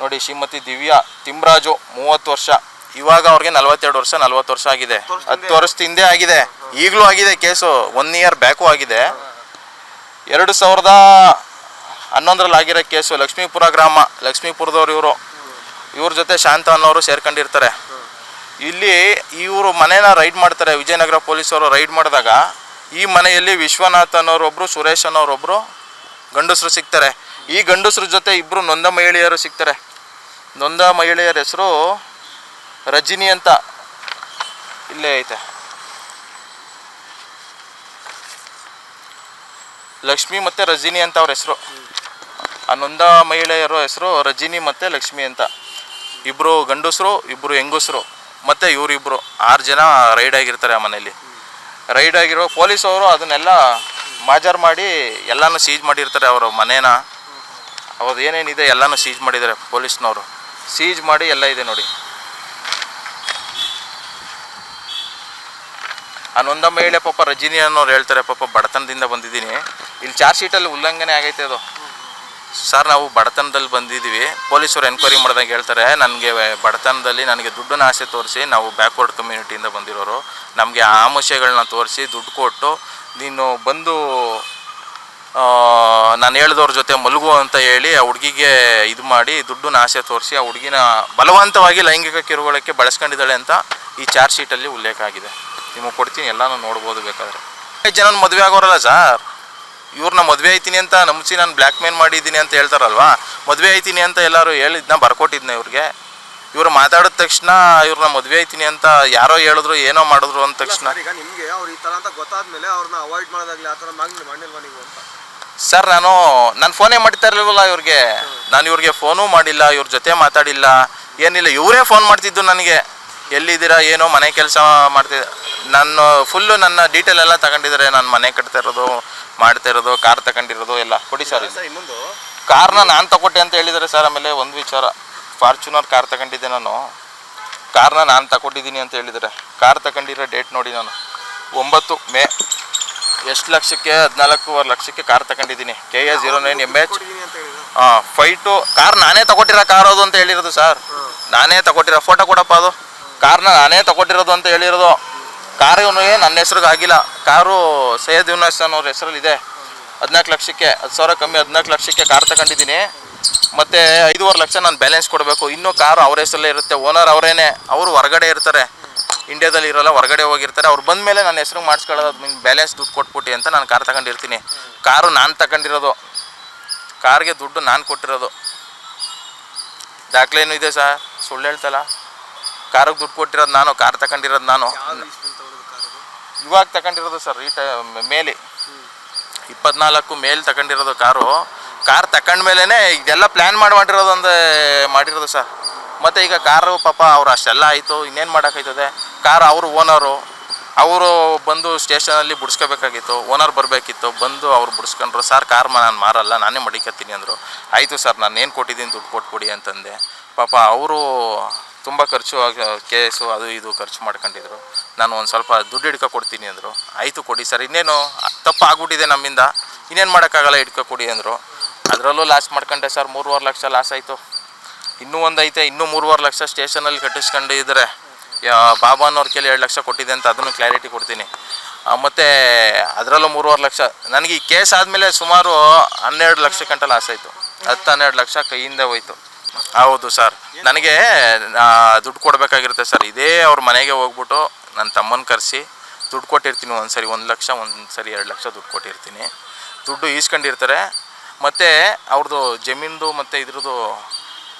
ನೋಡಿ, ಶ್ರೀಮತಿ ದಿವ್ಯಾ ತಿಮ್ರಾಜು ಮೂವತ್ತು ವರ್ಷ. ಇವಾಗ ಅವ್ರಿಗೆ ನಲವತ್ತೆರಡು ವರ್ಷ, ನಲ್ವತ್ತು ವರ್ಷ ಆಗಿದೆ. ಹತ್ತು ವರ್ಷದ ಹಿಂದೆ ಆಗಿದೆ. ಈಗಲೂ ಆಗಿದೆ ಕೇಸು. ಒನ್ ಇಯರ್ ಬ್ಯಾಕು ಆಗಿದೆ. ಎರಡು ಸಾವಿರದ ಹನ್ನೊಂದರಲ್ಲಿ ಆಗಿರೋ ಕೇಸು ಲಕ್ಷ್ಮೀಪುರ ಗ್ರಾಮ, ಲಕ್ಷ್ಮೀಪುರದವ್ರು ಇವರು. ಇವ್ರ ಜೊತೆ ಶಾಂತ ಅನ್ನೋರು ಸೇರ್ಕೊಂಡಿರ್ತಾರೆ. ಇಲ್ಲಿ ಇವರು ಮನೇನ ರೈಡ್ ಮಾಡ್ತಾರೆ. ವಿಜಯನಗರ ಪೊಲೀಸರು ರೈಡ್ ಮಾಡಿದಾಗ ಈ ಮನೆಯಲ್ಲಿ ವಿಶ್ವನಾಥ್ ಅನ್ನೋರೊಬ್ರು ಸುರೇಶ್ ಅನ್ನೋರೊಬ್ರು ಗಂಡಸರು ಸಿಗ್ತಾರೆ. ಈ ಗಂಡಸ್ರ ಜೊತೆ ಇಬ್ಬರು ನೊಂದ ಮಹಿಳೆಯರು ಸಿಗ್ತಾರೆ. ನೊಂದ ಮಹಿಳೆಯರ ಹೆಸರು ರಜಿನಿ ಅಂತ. ಇಲ್ಲೇ ಐತೆ. ಲಕ್ಷ್ಮಿ ಮತ್ತು ರಜಿನಿ ಅಂತ ಅವ್ರ ಹೆಸರು. ಆ ನೊಂದ ಮಹಿಳೆಯರ ಹೆಸರು ರಜಿನಿ ಮತ್ತು ಲಕ್ಷ್ಮಿ ಅಂತ. ಇಬ್ಬರು ಗಂಡಸರು ಇಬ್ಬರು ಹೆಂಗಸರು. ಮತ್ತು ಇವರಿಬ್ಬರು ಆರು ಜನ ರೈಡ್ ಆಗಿರ್ತಾರೆ ಆ ಮನೆಯಲ್ಲಿ. ರೈಡ್ ಆಗಿರೋ ಪೊಲೀಸ್ ಅವರು ಅದನ್ನೆಲ್ಲ ಮಾಜರ್ ಮಾಡಿ ಎಲ್ಲನೂ ಸೀಜ್ ಮಾಡಿರ್ತಾರೆ ಅವರ ಮನೇನ. ಅವ್ರದ್ದು ಏನೇನಿದೆ ಎಲ್ಲನೂ ಸೀಜ್ ಮಾಡಿದ್ದಾರೆ ಪೊಲೀಸ್ನವರು. ಸೀಜ್ ಮಾಡಿ ಎಲ್ಲ ಇದೆ ನೋಡಿ. ಆ ನೊಂದ ಮಹಿಳೆ ಪಾಪ ರಜಿನಿ ಅನ್ನೋರು ಹೇಳ್ತಾರೆ ಪಾಪ ಬಡತನದಿಂದ ಬಂದಿದ್ದೀನಿ. ಇಲ್ಲಿ ಚಾರ್ಜ್ ಶೀಟಲ್ಲಿ ಉಲ್ಲಂಘನೆ ಆಗೈತೆ ಅದು. ಸರ್, ನಾವು ಬಡತನದಲ್ಲಿ ಬಂದಿದ್ದೀವಿ. ಪೊಲೀಸರು ಎನ್ಕ್ವೈರಿ ಮಾಡಿದಾಗ ಹೇಳ್ತಾರೆ, ನನಗೆ ಬಡತನದಲ್ಲಿ ನನಗೆ ದುಡ್ಡನ್ನ ಆಸೆ ತೋರಿಸಿ, ನಾವು ಬ್ಯಾಕ್ವರ್ಡ್ ಕಮ್ಯುನಿಟಿಯಿಂದ ಬಂದಿರೋರು. ನಮಗೆ ಆಮುಷ್ಯಗಳನ್ನ ತೋರಿಸಿ, ದುಡ್ಡು ಕೊಟ್ಟು, ನೀನು ಬಂದು ನಾನು ಹೇಳ್ದವ್ರ ಜೊತೆ ಮಲಗು ಅಂತ ಹೇಳಿ, ಆ ಹುಡುಗಿಗೆ ಇದು ಮಾಡಿ, ದುಡ್ಡನ್ನ ಆಸೆ ತೋರಿಸಿ, ಆ ಹುಡುಗಿನ ಬಲವಂತವಾಗಿ ಲೈಂಗಿಕ ಕಿರುಕುಳಕ್ಕೆ ಬಳಸ್ಕೊಂಡಿದ್ದಾಳೆ ಅಂತ ಈ ಚಾರ್ಜ್ ಶೀಟಲ್ಲಿ ಉಲ್ಲೇಖ ಆಗಿದೆ. ನಿಮಗೆ ಕೊಡ್ತೀನಿ, ಎಲ್ಲನೂ ನೋಡ್ಬೋದು ಬೇಕಾದರೆ. ಜನ ಮದುವೆ ಆಗೋರಲ್ಲ ಸರ್. ಇವ್ರನ್ನ ಮದುವೆ ಆಯ್ತೀನಿ ಅಂತ ನಂಬಿಸಿ ನಾನು ಬ್ಲ್ಯಾಕ್ ಮೇಲ್ ಮಾಡಿದ್ದೀನಿ ಅಂತ ಹೇಳ್ತಾರಲ್ವಾ? ಮದುವೆ ಆಯ್ತೀನಿ ಅಂತ ಎಲ್ಲರೂ ಹೇಳಿದ್ನ ಬರ್ಕೊಟ್ಟಿದ್ನ ಇವ್ರಿಗೆ? ಇವ್ರು ಮಾತಾಡಿದ ತಕ್ಷಣ ಇವ್ರನ್ನ ಮದುವೆ ಆಯ್ತೀನಿ ಅಂತ ಯಾರೋ ಹೇಳಿದ್ರು ಏನೋ ಮಾಡಿದ್ರು ಅಂದ ತಕ್ಷಣ. ಈಗ ನಿಮ್ಗೆ ಅವ್ರು ಈ ತರ ಅಂತ ಗೊತ್ತಾದ್ಮೇಲೆ ಅವ್ರನ್ನ ಅವಾಯ್ಡ್ ಮಾಡೋದಾಗ್ಲಿ ಆ ತರ ಮಾಡಿ ಮಾಡಿಲ್ವಾ ನೀವು ಅಂತ? ಸರ್ ನಾನು ನಾನು ಫೋನೇ ಮಾಡ್ತಾ ಇರಲಿಲ್ವಲ್ಲ ಇವ್ರಿಗೆ? ನಾನು ಇವ್ರಿಗೆ ಫೋನು ಮಾಡಿಲ್ಲ ಇವ್ರ ಜೊತೆ ಮಾತಾಡಿಲ್ಲ. ಏನಿಲ್ಲ ಇವರೇ ಫೋನ್ ಮಾಡ್ತಿದ್ದು ನನಗೆ. ಎಲ್ಲಿದ್ದೀರಾ ಏನೋ ಮನೆ ಕೆಲಸ ಮಾಡ್ತಿದ್ದೆ ನಾನು ಫುಲ್ಲು ನನ್ನ ಡೀಟೇಲ್ ಎಲ್ಲ ತಗೊಂಡಿದ್ದಾರೆ ನಾನು ಮನೆ ಕಟ್ತಾ ಇರೋದು. ಮಾಡ್ತಾ ಇರೋದು ಕಾರ್ ತಗೊಂಡಿರೋದು ಎಲ್ಲ. ಕೊಡಿ ಸರ್ ಇನ್ನೊಂದು. ಕಾರ್ನ ನಾನು ತಗೊಟ್ಟೆ ಅಂತ ಹೇಳಿದ್ದಾರೆ ಸರ್ ಆಮೇಲೆ ಒಂದು ವಿಚಾರ. ಫಾರ್ಚುನರ್ ಕಾರ್ ತಗೊಂಡಿದ್ದೆ ನಾನು. ಕಾರ್ನ ನಾನು ತಗೊಂಡಿದ್ದೀನಿ ಅಂತ ಹೇಳಿದ್ದಾರೆ ಕಾರ್ ತಗೊಂಡಿರೋ ಡೇಟ್ ನೋಡಿ ನಾನು. ಒಂಬತ್ತು ಮೇ ಎಷ್ಟು ಲಕ್ಷಕ್ಕೆ ಹದಿನಾಲ್ಕೂವರೆ ಲಕ್ಷಕ್ಕೆ ಕಾರ್ ತಗೊಂಡಿದ್ದೀನಿ. K A zero nine M H ಕೊಟ್ಟಿದ್ದೀನಿ ಅಂತ ಹೇಳಿದ್ರು. ಹಾಂ ಫೈಟು ಕಾರ್ ನಾನೇ ತಗೊಟ್ಟಿರೋ ಕಾರ್ ಅದು ಅಂತ ಹೇಳಿರೋದು ಸರ್. ನಾನೇ ತಗೊಟ್ಟಿರೋ ಫೋಟೋ ಕೊಡಪ್ಪ ಅದು. ಕಾರ್ನ ನಾನೇ ತಗೊಟ್ಟಿರೋದು ಅಂತ ಹೇಳಿರೋದು. ಕಾರ್ ಏನು ನನ್ನ ಹೆಸ್ರಿಗೆ ಆಗಿಲ್ಲ. ಕಾರು ಸೈಯದ್ ಯುನಸ್ ಅನ್ನೋರ ಹೆಸರಲ್ಲಿ ಇದೆ ಹದಿನಾಲ್ಕು ಲಕ್ಷಕ್ಕೆ, ಹತ್ತು ಸಾವಿರ ಕಮ್ಮಿ ಹದಿನಾಲ್ಕು ಲಕ್ಷಕ್ಕೆ ಕಾರ್ ತಗೊಂಡಿದ್ದೀನಿ. ಮತ್ತು ಐದೂವರೆ ಲಕ್ಷ ನಾನು ಬ್ಯಾಲೆನ್ಸ್ ಕೊಡಬೇಕು. ಇನ್ನೂ ಕಾರು ಅವ್ರ ಹೆಸರಲ್ಲೇ ಇರುತ್ತೆ. ಓನರ್ ಅವರೇನೆ. ಅವರು ಹೊರಗಡೆ ಇರ್ತಾರೆ. ಇಂಡಿಯಾದಲ್ಲಿ ಇರೋಲ್ಲ, ಹೊರಗಡೆ ಹೋಗಿರ್ತಾರೆ. ಅವ್ರು ಬಂದ ಮೇಲೆ ನನ್ನ ಹೆಸ್ರಿಗೆ ಮಾಡಿಸ್ಕೊಳ್ಳೋದು ಬ್ಯಾಲೆನ್ಸ್ ದುಡ್ಡು ಕೊಟ್ಬಿಟ್ಟು ಅಂತ ನಾನು ಕಾರ್ ತಗೊಂಡಿರ್ತೀನಿ. ಕಾರು ನಾನು ತಗೊಂಡಿರೋದು. ಕಾರ್ಗೆ ದುಡ್ಡು ನಾನು ಕೊಟ್ಟಿರೋದು. ದಾಖಲೆನೂ ಇದೆ ಸರ್ ಸುಳ್ಳು ಹೇಳ್ತಲ್ಲ. ಕಾರಿಗೆ ದುಡ್ಡು ಕೊಟ್ಟಿರೋದು ನಾನು, ಕಾರ್ ತಗೊಂಡಿರೋದು ನಾನು ಯಾವ ಇಸ್ವಿಲ್ ತಗೊಳ್ಳೋದು ಕಾರ್ ಅದು ಇವಾಗ ತಗೊಂಡಿರೋದು ಸರ್ ಈ ಮೇಲೆ. ಇಪ್ಪತ್ನಾಲ್ಕು ಮೇಲೆ ತಗೊಂಡಿರೋದು ಕಾರು. ಕಾರ್ ತಗೊಂಡ್ಮೇಲೆ ಇದೆಲ್ಲ ಪ್ಲ್ಯಾನ್ ಮಾಡಿ ಮಾಡಿರೋದು ಒಂದು ಮಾಡಿರೋದು ಸರ್ ಮತ್ತು ಈಗ ಕಾರು ಪಾಪ ಅವ್ರು ಅಷ್ಟೆಲ್ಲ ಆಯಿತು, ಇನ್ನೇನು ಮಾಡೋಕ್ಕಾಯ್ತದೆ? ಕಾರ್ ಅವರು ಓನರು ಅವರು ಬಂದು ಸ್ಟೇಷನಲ್ಲಿ ಬಿಡಿಸ್ಕೋಬೇಕಾಗಿತ್ತು ಓನರ್ ಬರಬೇಕಿತ್ತು, ಬಂದು ಅವ್ರು ಬಿಡಿಸ್ಕೊಂಡ್ರು ಸರ್ ಕಾರ್ ನಾನು ಮಾರಲ್ಲ, ನಾನೇ ಮಡಿಕತ್ತೀನಿ ಅಂದರು. ಆಯಿತು ಸರ್ ನಾನು ಏನು ಕೊಟ್ಟಿದ್ದೀನಿ, ದುಡ್ಡು ಕೊಟ್ಬಿಡಿ, ಅಂತಂದೆ. ಪಾಪ ಅವರು ತುಂಬ ಖರ್ಚು ಕೇಸು ಅದು ಇದು ಖರ್ಚು ಮಾಡ್ಕೊಂಡಿದ್ರು. ನಾನು ಒಂದು ಸ್ವಲ್ಪ ದುಡ್ಡು ಹಿಡ್ಕೊ ಕೊಡ್ತೀನಿ ಅಂದರು. ಆಯಿತು ಕೊಡಿ ಸರ್, ಇನ್ನೇನು ತಪ್ಪು ಆಗ್ಬಿಟ್ಟಿದೆ ನಮ್ಮಿಂದ. ಇನ್ನೇನು ಮಾಡೋಕ್ಕಾಗಲ್ಲ, ಹಿಡ್ಕೊ ಕೊಡಿ ಅಂದರು. ಅದರಲ್ಲೂ ಲಾಸ್ ಮಾಡ್ಕೊಂಡೆ ಸರ್, ಮೂರುವರೆ ಲಕ್ಷ ಲಾಸ್ ಆಯಿತು. ಇನ್ನೂ ಒಂದು ಐತೆ, ಇನ್ನೂ ಮೂರುವರೆ ಲಕ್ಷ ಸ್ಟೇಷನಲ್ಲಿ ಕಟ್ಟಿಸ್ಕೊಂಡು ಇದ್ದರೆ ಬಾಬಾ ಅನ್ನೋರ ಕೇಳಿ ಎರಡು ಲಕ್ಷ ಕೊಟ್ಟಿದೆ ಅಂತ ಅದನ್ನು ಕ್ಲಾರಿಟಿ ಕೊಡ್ತೀನಿ. ಮತ್ತೆ ಅದರಲ್ಲೂ ಮೂರುವರೆ ಲಕ್ಷ, ನನಗೆ ಈ ಕೇಸ್ ಆದಮೇಲೆ ಸುಮಾರು ಹನ್ನೆರಡು ಲಕ್ಷ ಗಂಟೆ ಲಾಸ್ ಆಯಿತು. ಹತ್ತು ಹನ್ನೆರಡು ಲಕ್ಷ ಕೈಯಿಂದ ಹೋಯ್ತು. ಹೌದು ಸರ್. ನನಗೆ ದುಡ್ಡು ಕೊಡಬೇಕಾಗಿರುತ್ತೆ ಸರ್. ಇದೇ ಅವ್ರ ಮನೆಗೆ ಹೋಗ್ಬಿಟ್ಟು ನನ್ನ ತಮ್ಮನ ಕರೆಸಿ ದುಡ್ಡು ಕೊಟ್ಟಿರ್ತೀನಿ ಒಂದು ಸರಿ ಒಂದು ಲಕ್ಷ ಒಂದು ಸರಿ ಎರಡು ಲಕ್ಷ ದುಡ್ಡು ಕೊಟ್ಟಿರ್ತೀನಿ. ದುಡ್ಡು ಈಸ್ಕೊಂಡಿರ್ತಾರೆ. ಮತ್ತು ಅವ್ರದ್ದು ಜಮೀನ್ದು ಮತ್ತು ಇದ್ರದ್ದು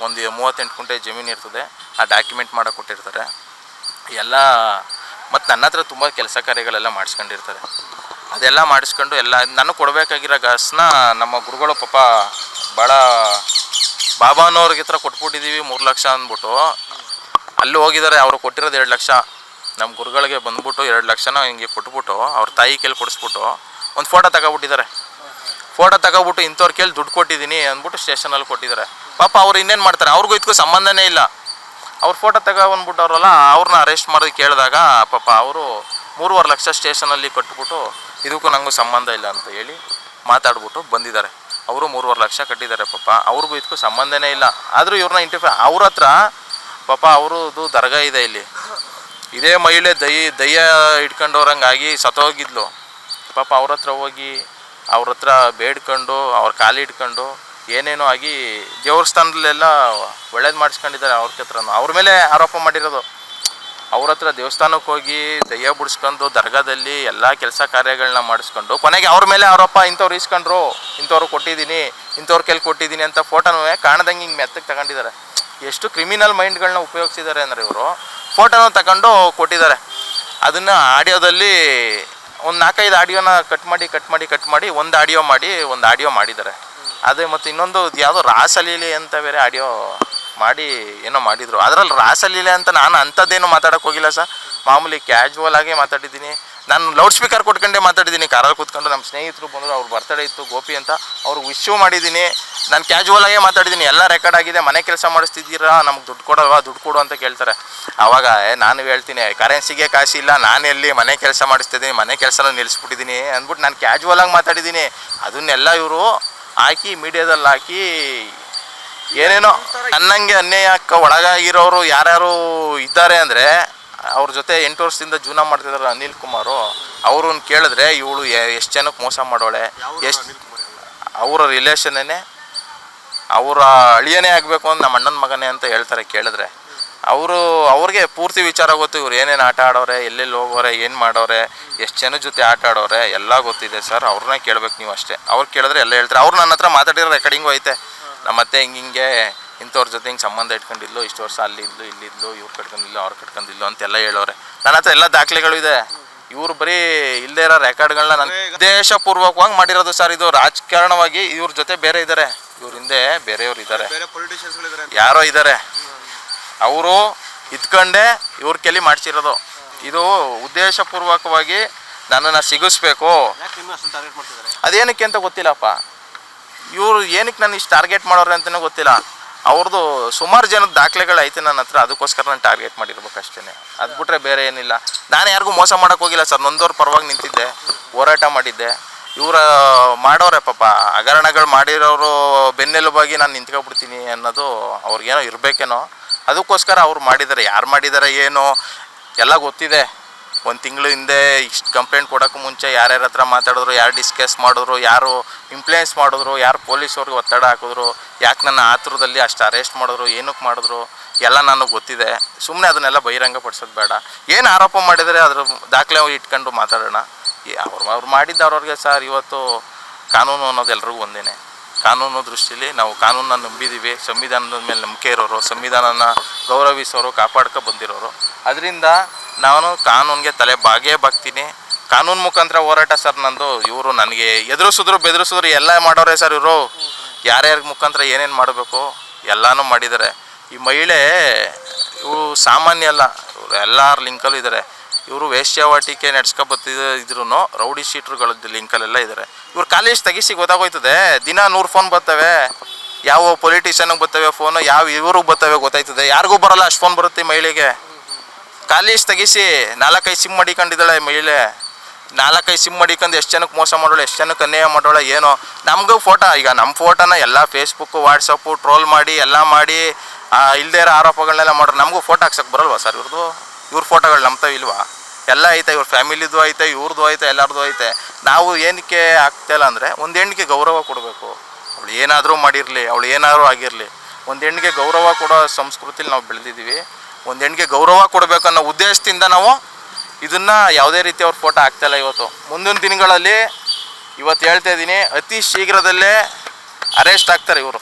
ಒಂದು ಮೂವತ್ತೆಂಟು ಕುಂಟೆ ಜಮೀನು ಇರ್ತದೆ. ಆ ಡಾಕ್ಯುಮೆಂಟ್ ಮಾಡಕ್ಕೆ ಕೊಟ್ಟಿರ್ತಾರೆ. ಎಲ್ಲ, ಮತ್ತು ನನ್ನ ಹತ್ರ ತುಂಬ ಕೆಲಸ ಕಾರ್ಯಗಳೆಲ್ಲ ಮಾಡಿಸ್ಕೊಂಡಿರ್ತಾರೆ. ಅದೆಲ್ಲ ಮಾಡಿಸ್ಕೊಂಡು ಎಲ್ಲ, ನನಗೆ ಕೊಡಬೇಕಾಗಿರೋ ಗಾಸನ್ನ ನಮ್ಮ ಗುರುಗಳು ಪಾಪ ಭಾಳ ಬಾಬಾನವ್ರಿಗೆ ಹತ್ರ ಕೊಟ್ಬಿಟ್ಟಿದ್ದೀವಿ ಮೂರು ಲಕ್ಷ ಅಂದ್ಬಿಟ್ಟು. ಅಲ್ಲಿ ಹೋಗಿದ್ದಾರೆ ಅವರು ಕೊಟ್ಟಿರೋದು ಎರಡು ಲಕ್ಷ. ನಮ್ಮ ಗುರುಗಳಿಗೆ ಬಂದ್ಬಿಟ್ಟು ಎರಡು ಲಕ್ಷನ ಹಿಂಗೆ ಕೊಟ್ಬಿಟ್ಟು ಅವ್ರ ತಾಯಿ ಕೇಳಿ ಕೊಡಿಸ್ಬಿಟ್ಟು ಒಂದು ಫೋಟೋ ತಗೊಬಿಟ್ಟಿದ್ದಾರೆ ಫೋಟೋ ತಗೊಬಿಟ್ಟು ಇಂಥವ್ರ ಕೇಳಿ ದುಡ್ಡು ಕೊಟ್ಟಿದ್ದೀನಿ ಅಂದ್ಬಿಟ್ಟು ಸ್ಟೇಷನಲ್ಲಿ ಕೊಟ್ಟಿದ್ದಾರೆ ಪಾಪ ಅವ್ರು ಇನ್ನೇನು ಮಾಡ್ತಾರೆ? ಅವ್ರಿಗೂ ಇದಕ್ಕೂ ಸಂಬಂಧನೇ ಇಲ್ಲ. ಅವ್ರು ಫೋಟೋ ತಗೊಬಂದ್ಬಿಟ್ಟವ್ರಲ್ಲ ಅವ್ರನ್ನ ಅರೆಸ್ಟ್ ಮಾಡೋದು ಕೇಳಿದಾಗ ಪಾಪ ಅವರು ಮೂರುವರೆ ಲಕ್ಷ ಸ್ಟೇಷನಲ್ಲಿ ಕಟ್ಬಿಟ್ಟು ಇದಕ್ಕೂ ನನಗೂ ಸಂಬಂಧ ಇಲ್ಲ ಅಂತ ಹೇಳಿ ಮಾತಾಡ್ಬಿಟ್ಟು ಬಂದಿದ್ದಾರೆ. ಅವರು ಮೂರುವರೆ ಲಕ್ಷ ಕಟ್ಟಿದ್ದಾರೆ ಪಾಪ. ಅವ್ರಿಗೂ ಇದಕ್ಕೂ ಸಂಬಂಧನೇ ಇಲ್ಲ. ಆದರೂ ಇವ್ರನ್ನ ಇಂಟಿಫೈ ಅವ್ರ ಹತ್ರ ಪಾಪ ಅವರದು ದರ್ಗಾ ಇದೆ ಇಲ್ಲಿ. ಇದೇ ಮಹಿಳೆ ದೈ ದಯ್ಯ ಇಟ್ಕೊಂಡವ್ರಂಗಾಗಿ ಸತ್ತೋಗಿದ್ಲು. ಪಾಪ ಅವ್ರ ಹತ್ರ ಹೋಗಿ, ಅವ್ರ ಹತ್ರ ಬೇಡ್ಕೊಂಡು, ಅವ್ರ ಕಾಲು ಇಟ್ಕೊಂಡು ಏನೇನೋ ಆಗಿ ದೇವಸ್ಥಾನದಲ್ಲೆಲ್ಲ ಒಳ್ಳೇದು ಮಾಡಿಸ್ಕೊಂಡಿದ್ದಾರೆ ಅವ್ರ ಹತ್ರನೂ. ಅವ್ರ ಮೇಲೆ ಆರೋಪ ಮಾಡಿರೋದು. ಅವ್ರ ಹತ್ರ ದೇವಸ್ಥಾನಕ್ಕೆ ಹೋಗಿ ದಯ್ಯ ಬಿಡಿಸ್ಕೊಂಡು ದರ್ಗಾದಲ್ಲಿ ಎಲ್ಲ ಕೆಲಸ ಕಾರ್ಯಗಳನ್ನ ಮಾಡಿಸ್ಕೊಂಡು, ಕೊನೆಗೆ ಅವ್ರ ಮೇಲೆ ಅವರಪ್ಪ ಇಂಥವ್ರು ಇಸ್ಕೊಂಡ್ರು ಇಂಥವ್ರು ಕೊಟ್ಟಿದ್ದೀನಿ, ಇಂಥವ್ರ ಕೆಲ್ ಕೊಟ್ಟಿದ್ದೀನಿ ಅಂತ ಫೋಟೋನೂ ಕಾಣ್ದಂಗೆ ಹಿಂಗೆ ಮೆತ್ತಗೆ ತಗೊಂಡಿದ್ದಾರೆ ಎಷ್ಟು ಕ್ರಿಮಿನಲ್ ಮೈಂಡ್ಗಳನ್ನ ಉಪಯೋಗಿಸಿದ್ದಾರೆ ಅಂದರೆ ಇವರು, ಫೋಟೋನ ತಗೊಂಡು ಕೊಟ್ಟಿದ್ದಾರೆ ಅದನ್ನು ಆಡಿಯೋದಲ್ಲಿ ಒಂದು ನಾಲ್ಕೈದು ಆಡಿಯೋನ ಕಟ್ ಮಾಡಿ ಕಟ್ ಮಾಡಿ ಕಟ್ ಮಾಡಿ, ಒಂದು ಆಡಿಯೋ ಮಾಡಿ, ಒಂದು ಆಡಿಯೋ ಮಾಡಿದ್ದಾರೆ ಅದೇ ಮತ್ತು ಇನ್ನೊಂದು ಯಾವುದೋ ರಾಸಲೀಲಿ ಅಂತ ಬೇರೆ ಆಡಿಯೋ ಮಾಡಿ ಏನೋ ಮಾಡಿದರು. ಅದರಲ್ಲಿ ರಾಸಲೀಲೆ ಅಂತ ನಾನು ಅಂಥದ್ದೇನು ಮಾತಾಡೋಕೆ ಹೋಗಿಲ್ಲ ಸರ್. ಮಾಮೂಲಿ ಕ್ಯಾಶುವಲ್ ಆಗೇ ಮಾತಾಡಿದ್ದೀನಿ. ನಾನು ಲೌಡ್ ಸ್ಪೀಕರ್ ಕೊಟ್ಕೊಂಡೇ ಮಾತಾಡಿದ್ದೀನಿ. ಕಾರಲ್ಲಿ ಕೂತ್ಕೊಂಡು ನಮ್ಮ ಸ್ನೇಹಿತರು ಬಂದರು, ಅವ್ರ ಬರ್ತಡೇ ಇತ್ತು, ಗೋಪಿ ಅಂತ. ಅವ್ರಿಗೆ ವಿಶ್ಯೂ ಮಾಡಿದ್ದೀನಿ. ನಾನು ಕ್ಯಾಶುವಲ್ ಆಗೇ ಮಾತಾಡಿದ್ದೀನಿ. ಎಲ್ಲ ರೆಕಾರ್ಡ್ ಆಗಿದೆ. ಮನೆ ಕೆಲಸ ಮಾಡಿಸ್ತಿದ್ದೀರಾ? ನಮ್ಗೆ ದುಡ್ಡು ಕೊಡಲ್ವಾ? ದುಡ್ಡು ಕೊಡು ಅಂತ ಕೇಳ್ತಾರೆ. ಆವಾಗ ನಾನು ಹೇಳ್ತೀನಿ ಕರೆನ್ಸಿಗೆ ಕಾಸಿಲ್ಲ. ನಾನು ಎಲ್ಲಿ ಮನೆ ಕೆಲಸ ಮಾಡಿಸ್ತಿದ್ದೀನಿ? ಮನೆ ಕೆಲಸನ ನಿಲ್ಲಿಸ್ಬಿಟ್ಟಿದ್ದೀನಿ ಅಂದ್ಬಿಟ್ಟು ನಾನು ಕ್ಯಾಶುವಲ್ ಆಗಿ ಮಾತಾಡಿದ್ದೀನಿ. ಅದನ್ನೆಲ್ಲ ಇವರು ಹಾಕಿ ಮೀಡಿಯಾದಲ್ಲಿ ಹಾಕಿ ಏನೇನೋ ನನ್ನಂಗೆ ಅನ್ಯಾಯಕ್ಕೆ ಒಳಗಾಗಿರೋರು ಯಾರ್ಯಾರು ಇದ್ದಾರೆ ಅಂದರೆ ಅವ್ರ ಜೊತೆ ಎಂಟು ವರ್ಷದಿಂದ ಜೀವನ ಮಾಡ್ತಿದ್ದಾರೆ ಅನಿಲ್ ಕುಮಾರು. ಅವ್ರನ್ನ ಕೇಳಿದ್ರೆ ಇವಳು ಎಷ್ಟು ಜನಕ್ಕೆ ಮೋಸ ಮಾಡೋಳೆ ಎಷ್ಟು ಅವರ ರಿಲೇಷನ್ನೇ ಅವರ ಅಳಿಯನೇ ಆಗಬೇಕು ಅಂತ ನಮ್ಮ ಅಣ್ಣನ ಮಗನೇ ಅಂತ ಹೇಳ್ತಾರೆ ಕೇಳಿದ್ರೆ. ಅವರು ಅವ್ರಿಗೆ ಪೂರ್ತಿ ವಿಚಾರ ಗೊತ್ತು ಇವ್ರು ಏನೇನು ಆಟ ಆಡೋರೆ ಎಲ್ಲೆಲ್ಲಿ ಹೋಗೋರೆ ಏನು ಮಾಡೋರೆ ಎಷ್ಟು ಜನ ಜೊತೆ ಆಟ ಆಡೋರೆ ಎಲ್ಲ ಗೊತ್ತಿದೆ ಸರ್. ಅವ್ರನ್ನ ಕೇಳಬೇಕು ನೀವು ಅಷ್ಟೇ. ಅವ್ರು ಕೇಳಿದ್ರೆ ಎಲ್ಲ ಹೇಳ್ತಾರೆ. ಅವ್ರು ನನ್ನ ಹತ್ರ ಮಾತಾಡಿರೋ ರೆಕಾರ್ಡಿಂಗು ಐತೆ. ನಮ್ಮ ಅತ್ತೆ ಹಿಂಗೆ ಹಿಂಗೆ ಇಂಥವ್ರ ಜೊತೆ ಹಿಂಗೆ ಸಂಬಂಧ ಇಟ್ಕೊಂಡಿದ್ಲು ಇಷ್ಟು ವರ್ಷ ಅಲ್ಲಿದ್ಲು ಇಲ್ಲಿದ್ಲು ಇವ್ರು ಕಟ್ಕೊಂಡಿಲ್ಲ ಅವ್ರು ಕಟ್ಕೊಂಡಿಲ್ಲ ಅಂತೆಲ್ಲ ಹೇಳೋರೆ. ನನ್ನ ಹತ್ರ ಎಲ್ಲ ದಾಖಲೆಗಳು ಇದೆ. ಇವ್ರು ಬರೀ ಇಲ್ಲದೇ ಇರೋ ರೆಕಾರ್ಡ್ಗಳನ್ನ ನನ್ನ ಉದ್ದೇಶಪೂರ್ವಕವಾಗಿ ಮಾಡಿರೋದು ಸರ್ ಇದು. ರಾಜಕಾರಣವಾಗಿ ಇವ್ರ ಜೊತೆ ಬೇರೆ ಇದ್ದಾರೆ ಇವ್ರ ಹಿಂದೆ ಬೇರೆಯವ್ರು ಇದ್ದಾರೆ ಯಾರೋ ಇದ್ದಾರೆ ಅವರು ಇದ್ಕೊಂಡೇ ಇವ್ರ ಕೆಲಿ ಮಾಡಿಸಿರೋದು. ಇದು ಉದ್ದೇಶಪೂರ್ವಕವಾಗಿ ನನ್ನನ್ನು ಸಿಗಿಸ್ಬೇಕು. ಅದೇನಕ್ಕೆ ಅಂತ ಗೊತ್ತಿಲ್ಲಪ್ಪ. ಇವರು ಏನಕ್ಕೆ ನಾನು ಇಷ್ಟು ಟಾರ್ಗೆಟ್ ಮಾಡೋರು ಅಂತಲೇ ಗೊತ್ತಿಲ್ಲ. ಅವ್ರದ್ದು ಸುಮಾರು ಜನದ ದಾಖಲೆಗಳು ಐತೆ ನನ್ನ ಹತ್ರ, ಅದಕ್ಕೋಸ್ಕರ ನಾನು ಟಾರ್ಗೆಟ್ ಮಾಡಿರ್ಬೇಕು ಅಷ್ಟೇ ಅದು ಬಿಟ್ಟರೆ ಬೇರೆ ಏನಿಲ್ಲ. ನಾನು ಯಾರಿಗೂ ಮೋಸ ಮಾಡೋಕೆ ಹೋಗಿಲ್ಲ ಸರ್ ನೊಂದವ್ರ ಪರವಾಗಿ ನಿಂತಿದ್ದೆ, ಹೋರಾಟ ಮಾಡಿದ್ದೆ. ಇವರ ಮಾಡೋರೆ ಪಾಪ, ಹಗರಣಗಳು ಮಾಡಿರೋರು ಬೆನ್ನೆಲುಬಾಗಿ ನಾನು ನಿಂತ್ಕೊಬಿಡ್ತೀನಿ ಅನ್ನೋದು ಅವ್ರಿಗೇನೋ ಇರಬೇಕೇನೋ. ಅದಕ್ಕೋಸ್ಕರ ಅವ್ರು ಮಾಡಿದ್ದಾರೆ ಯಾರು ಮಾಡಿದ್ದಾರೆ ಏನೋ, ಎಲ್ಲ ಗೊತ್ತಿದೆ. ಒಂದು ತಿಂಗಳು ಹಿಂದೆ ಇಷ್ಟು ಕಂಪ್ಲೇಂಟ್ ಕೊಡೋಕ್ಕೂ ಮುಂಚೆ ಯಾರ್ಯಾರ ಹತ್ರ ಮಾತಾಡಿದ್ರು, ಯಾರು ಡಿಸ್ಕಸ್ ಮಾಡಿದ್ರು, ಯಾರು ಇಂಪ್ಲೂಯೆನ್ಸ್ ಮಾಡಿದ್ರು, ಯಾರು ಪೊಲೀಸವ್ರಿಗೆ ಒತ್ತಡ ಹಾಕಿದ್ರು, ಯಾಕೆ ನನ್ನ ಆತುರದಲ್ಲಿ ಅಷ್ಟು ಅರೆಸ್ಟ್ ಮಾಡಿದ್ರು ಏನಕ್ಕೆ ಮಾಡಿದ್ರು, ಎಲ್ಲ ನನಗೆ ಗೊತ್ತಿದೆ. ಸುಮ್ಮನೆ ಅದನ್ನೆಲ್ಲ ಬಹಿರಂಗ ಪಡಿಸೋದು ಬೇಡ. ಏನು ಆರೋಪ ಮಾಡಿದರೆ ಅದ್ರ ದಾಖಲೆ ಇಟ್ಕೊಂಡು ಮಾತಾಡೋಣ. ಅವ್ರು ಅವ್ರು ಮಾಡಿದ್ದವ್ರವ್ರಿಗೆ ಸರ್ ಇವತ್ತು ಕಾನೂನು ಅನ್ನೋದು ಎಲ್ರಿಗೂ ಒಂದೇನೆ. ಕಾನೂನು ದೃಷ್ಟಿಯಲ್ಲಿ ನಾವು ಕಾನೂನನ್ನ ನಂಬಿದ್ದೀವಿ ಸಂವಿಧಾನದ ಮೇಲೆ ನಂಬಿಕೆ ಇರೋರು, ಸಂವಿಧಾನನ ಗೌರವಿಸೋರು, ಕಾಪಾಡ್ಕೊ ಬಂದಿರೋರು. ಅದರಿಂದ ನಾನು ಕಾನೂನಿಗೆ ತಲೆ ಬಾಗೇ ಬಾಗ್ತೀನಿ ಕಾನೂನು ಮುಖಾಂತರ ಹೋರಾಟ ಸರ್ ನಂದು, ಇವರು ನನಗೆ ಎದುರಿಸಿದ್ರು, ಬೆದರಿಸಿದ್ರು, ಎಲ್ಲ ಮಾಡೋರೆ ಸರ್ ಇವರು. ಯಾರ್ಯಾರ ಮುಖಾಂತರ ಏನೇನು ಮಾಡಬೇಕು, ಎಲ್ಲನೂ ಮಾಡಿದ್ದಾರೆ. ಈ ಮಹಿಳೆ, ಇವರು ಸಾಮಾನ್ಯ ಅಲ್ಲ, ಇವರು ಎಲ್ಲರ ಲಿಂಕಲ್ಲೂ ಇದ್ದಾರೆ ಇವರು ವೇಶ್ಯಾವಾಟಿಕೆ ನಡ್ಸ್ಕೊ ಬತ್ತಿದ ಇದ್ರು ರೌಡಿ ಶೀಟ್ರುಗಳ ಲಿಂಕಲ್ಲೆಲ್ಲ ಇದ್ದಾರೆ ಇವ್ರು ಕಾಲೇಜ್ ತೆಗಿಸಿ ಗೊತ್ತಾಗೋಯ್ತದೆ. ದಿನ ನೂರು ಫೋನ್ ಬರ್ತವೆ. ಯಾವ ಪೊಲಿಟಿಷಿಯನ್ಗೆ ಬರ್ತವೆ ಫೋನು ಯಾವ ಇವ್ರಿಗೆ ಬರ್ತವೆ ಗೊತ್ತಾಯ್ತದೆ. ಯಾರಿಗೂ ಬರಲ್ಲ ಅಷ್ಟು ಫೋನ್ ಬರುತ್ತೆ ಮಹಿಳೆಗೆ. ಕಾಲೇಜ್ ತೆಗಿಸಿ ನಾಲ್ಕೈದು ಸಿಮ್ ಮಡಿಕೊಂಡಿದ್ದಾಳೆ ಮಹಿಳೆ. ನಾಲ್ಕೈದು ಸಿಮ್ ಮಡಿಕೊಂಡು ಎಷ್ಟು ಜನಕ್ಕೆ ಮೋಸ ಮಾಡೋಳು, ಎಷ್ಟು ಜನಕ್ಕೆ ಅನ್ಯಾಯ ಮಾಡೋಳ, ಏನೋ. ನಮಗೂ ಫೋಟೋ ಈಗ ನಮ್ಮ ಫೋಟೋನ ಎಲ್ಲ ಫೇಸ್ಬುಕ್ಕು ವಾಟ್ಸಪ್ಪು ಟ್ರೋಲ್ ಮಾಡಿ, ಎಲ್ಲ ಮಾಡಿ ಇಲ್ಲದೇ ಇರೋ ಆರೋಪಗಳನ್ನೆಲ್ಲ ಮಾಡೋರು. ನಮಗೂ ಫೋಟೋ ಹಾಕ್ಸಕ್ಕೆ ಬರಲ್ವಾ ಸರ್ ಇವ್ರದ್ದು ಇವ್ರ ಫೋಟೋಗಳು ನಮ್ತಾವ ಇಲ್ವಾ? ಎಲ್ಲ ಐತೆ, ಇವ್ರ ಫ್ಯಾಮಿಲಿದು ಐತೆ ಇವ್ರದ್ದು ಐತೆ ಎಲ್ಲರದ್ದು ಐತೆ. ನಾವು ಏನಕ್ಕೆ ಆಗ್ತಾಯಿಲ್ಲ ಅಂದರೆ ಒಂದು ಹೆಣ್ಣಿಗೆ ಗೌರವ ಕೊಡಬೇಕು. ಅವಳು ಏನಾದರೂ ಮಾಡಿರಲಿ, ಅವಳು ಏನಾದರೂ ಆಗಿರಲಿ. ಒಂದು ಹೆಣ್ಣಿಗೆ ಗೌರವ ಕೊಡೋ ಸಂಸ್ಕೃತಿಲಿ ನಾವು ಬೆಳೆದಿದ್ದೀವಿ. ಒಂದು ಹೆಣ್ಣಿಗೆ ಗೌರವ ಕೊಡಬೇಕು ಅನ್ನೋ ಉದ್ದೇಶದಿಂದ ನಾವು ಇದನ್ನು ಯಾವುದೇ ರೀತಿ ಅವ್ರ ಫೋಟೋ ಆಗ್ತಾಯಿಲ್ಲ ಇವತ್ತು. ಮುಂದಿನ ದಿನಗಳಲ್ಲಿ ಇವತ್ತು ಹೇಳ್ತಾ ಇದ್ದೀನಿ, ಅತಿ ಶೀಘ್ರದಲ್ಲೇ ಅರೆಸ್ಟ್ ಆಗ್ತಾರೆ ಇವರು.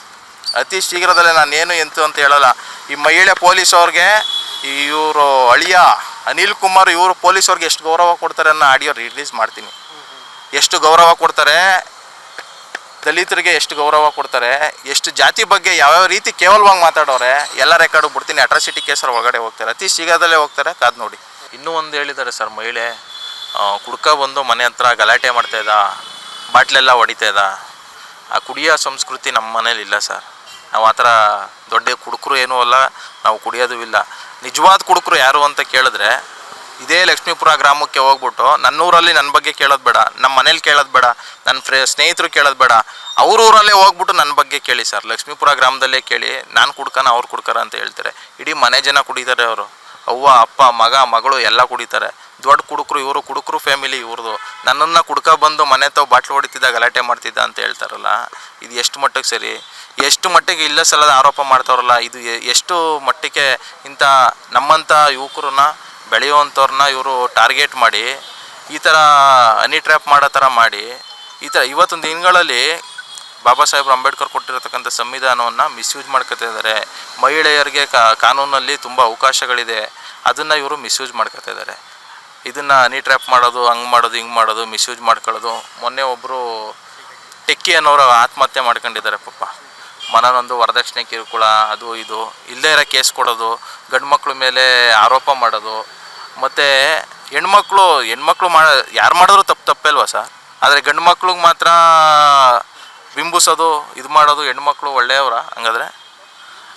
ಅತಿ ಶೀಘ್ರದಲ್ಲೇ ನಾನು ಏನು ಎಂತು ಅಂತ ಹೇಳಲ್ಲ. ಈ ಮಹಿಳೆ ಪೊಲೀಸ್ ಅವ್ರಿಗೆ ಇವರು ಅಳಿಯ ಅನಿಲ್ ಕುಮಾರ್ ಇವರು ಪೊಲೀಸ್ ಅವ್ರಿಗೆ ಎಷ್ಟು ಗೌರವ ಕೊಡ್ತಾರೆ ಅನ್ನೋ ಆಡಿಯೋ ರಿಲೀಸ್ ಮಾಡ್ತೀನಿ. ಎಷ್ಟು ಗೌರವ ಕೊಡ್ತಾರೆ, ದಲಿತರಿಗೆ ಎಷ್ಟು ಗೌರವ ಕೊಡ್ತಾರೆ, ಎಷ್ಟು ಜಾತಿ ಬಗ್ಗೆ ಯಾವ್ಯಾವ ರೀತಿ ಕೇವಲವಾಗಿ ಮಾತಾಡೋರೆ, ಎಲ್ಲ ರೆಕಾರ್ಡ್ ಬಿಡ್ತೀನಿ. ಅಟ್ರಾಸಿಟಿ ಕೇಸರ ಒಳಗಡೆ ಹೋಗ್ತಾರೆ. ಅತಿ ಶೀಘ್ರದಲ್ಲೇ ಹೋಗ್ತಾರೆ, ಕಾದ್ ನೋಡಿ. ಇನ್ನೂ ಒಂದು ಹೇಳಿದ್ದಾರೆ ಸರ್, ಮಹಿಳೆ ಕುಡ್ಕ ಬಂದು ಮನೆ ಹತ್ರ ಗಲಾಟೆ ಮಾಡ್ತಾ ಇದ್ದ, ಬಾಟ್ಲೆಲ್ಲ ಹೊಡಿತಾ ಇದ್ದ. ಆ ಕುಡಿಯೋ ಸಂಸ್ಕೃತಿ ನಮ್ಮ ಮನೇಲಿ ಇಲ್ಲ ಸರ್. ನಾವು ಆ ಥರ ದೊಡ್ಡ ಕುಡುಕರು ಏನೂ ಅಲ್ಲ, ನಾವು ಕುಡಿಯೋದು ಇಲ್ಲ. ನಿಜವಾದ ಕುಡುಕರು ಯಾರು ಅಂತ ಕೇಳಿದ್ರೆ ಇದೇ ಲಕ್ಷ್ಮೀಪುರ ಗ್ರಾಮಕ್ಕೆ ಹೋಗ್ಬಿಟ್ಟು ನನ್ನೂರಲ್ಲಿ ನನ್ನ ಬಗ್ಗೆ ಕೇಳೋದು ಬೇಡ ನಮ್ಮ ಮನೇಲಿ ಕೇಳೋದು ಬೇಡ ನನ್ನ ಫ್ರೇ, ಸ್ನೇಹಿತರು ಕೇಳೋದು ಬೇಡ ಅವ್ರ ಊರಲ್ಲೇ ಹೋಗ್ಬಿಟ್ಟು ನನ್ನ ಬಗ್ಗೆ ಕೇಳಿ ಸರ್. ಲಕ್ಷ್ಮೀಪುರ ಗ್ರಾಮದಲ್ಲೇ ಕೇಳಿ, ನಾನು ಕುಡ್ಕನ, ಅವ್ರು ಕುಡ್ಕರ ಅಂತ ಹೇಳ್ತಾರೆ. ಇಡೀ ಮನೆ ಜನ ಕುಡಿತಾರೆ ಅವರು. ಅವ್ವ, ಅಪ್ಪ, ಮಗ, ಮಗಳು ಎಲ್ಲ ಕುಡಿತಾರೆ. ದೊಡ್ಡ ಕುಡುಕರು, ಇವರು ಕುಡುಕರು ಫ್ಯಾಮಿಲಿ ಇವ್ರದ್ದು ನನ್ನನ್ನು ಕುಡ್ಕ ಬಂದು ಮನೆ ತಾವು ಬಾಟ್ಲು ಹೊಡಿತಿದ್ದ ಗಲಾಟೆ ಮಾಡ್ತಿದ್ದ ಅಂತ ಹೇಳ್ತಾರಲ್ಲ, ಇದು ಎಷ್ಟು ಮಟ್ಟಿಗೆ ಸರಿ? ಎಷ್ಟು ಮಟ್ಟಿಗೆ ಇಲ್ಲ ಸಲದ ಆರೋಪ ಮಾಡ್ತಾರಲ್ಲ ಇದು ಎಷ್ಟು ಮಟ್ಟಿಗೆ ಇಂಥ ನಮ್ಮಂಥ ಯುವಕರನ್ನ ಬೆಳೆಯುವಂಥವ್ರನ್ನ ಇವರು ಟಾರ್ಗೆಟ್ ಮಾಡಿ, ಈ ಥರ ಹನಿ ಟ್ರ್ಯಾಪ್ ಮಾಡೋ ಥರ ಮಾಡಿ, ಈ ಥರ ಇವತ್ತೊಂದು ದಿನಗಳಲ್ಲಿ ಬಾಬಾ ಸಾಹೇಬ್ ಅಂಬೇಡ್ಕರ್ ಕೊಟ್ಟಿರತಕ್ಕಂಥ ಸಂವಿಧಾನವನ್ನು ಮಿಸ್ಯೂಸ್ ಮಾಡ್ಕೊತಾ ಇದ್ದಾರೆ. ಮಹಿಳೆಯರಿಗೆ ಕಾನೂನಲ್ಲಿ ತುಂಬ ಅವಕಾಶಗಳಿದೆ. ಅದನ್ನು ಇವರು ಮಿಸ್ಯೂಸ್ ಮಾಡ್ಕೊತಾ ಇದ್ದಾರೆ. ಇದನ್ನು ಹನಿ ಟ್ರ್ಯಾಪ್ ಮಾಡೋದು, ಹಂಗೆ ಮಾಡೋದು, ಹಿಂಗೆ ಮಾಡೋದು, ಮಿಸ್ಯೂಸ್ ಮಾಡ್ಕೊಳ್ಳೋದು. ಮೊನ್ನೆ ಒಬ್ಬರು ಟೆಕ್ಕಿ ಅನ್ನೋರು ಆತ್ಮಹತ್ಯೆ ಮಾಡ್ಕೊಂಡಿದ್ದಾರೆ ಪಾಪ. ಮನನೊಂದು ವರದಕ್ಷಿಣೆ ಕಿರುಕುಳ, ಅದು ಇದು. ಇಲ್ಲದೇ ಇರೋ ಕೇಸ್ ಕೊಡೋದು ಗಂಡು ಮಕ್ಳ ಮೇಲೆ ಆರೋಪ ಮಾಡೋದು. ಮತ್ತು ಹೆಣ್ಮಕ್ಳು ಹೆಣ್ಮಕ್ಳು ಮಾಡ ಯಾರು ಮಾಡಿದ್ರು ತಪ್ಪು, ತಪ್ಪಲ್ವಾ ಸರ್? ಆದರೆ ಗಂಡು ಮಕ್ಳಿಗೆ ಮಾತ್ರ ಬಿಂಬಿಸೋದು, ಇದು ಮಾಡೋದು ಹೆಣ್ಮಕ್ಳು ಒಳ್ಳೆಯವರ, ಹಂಗಾದ್ರೆ?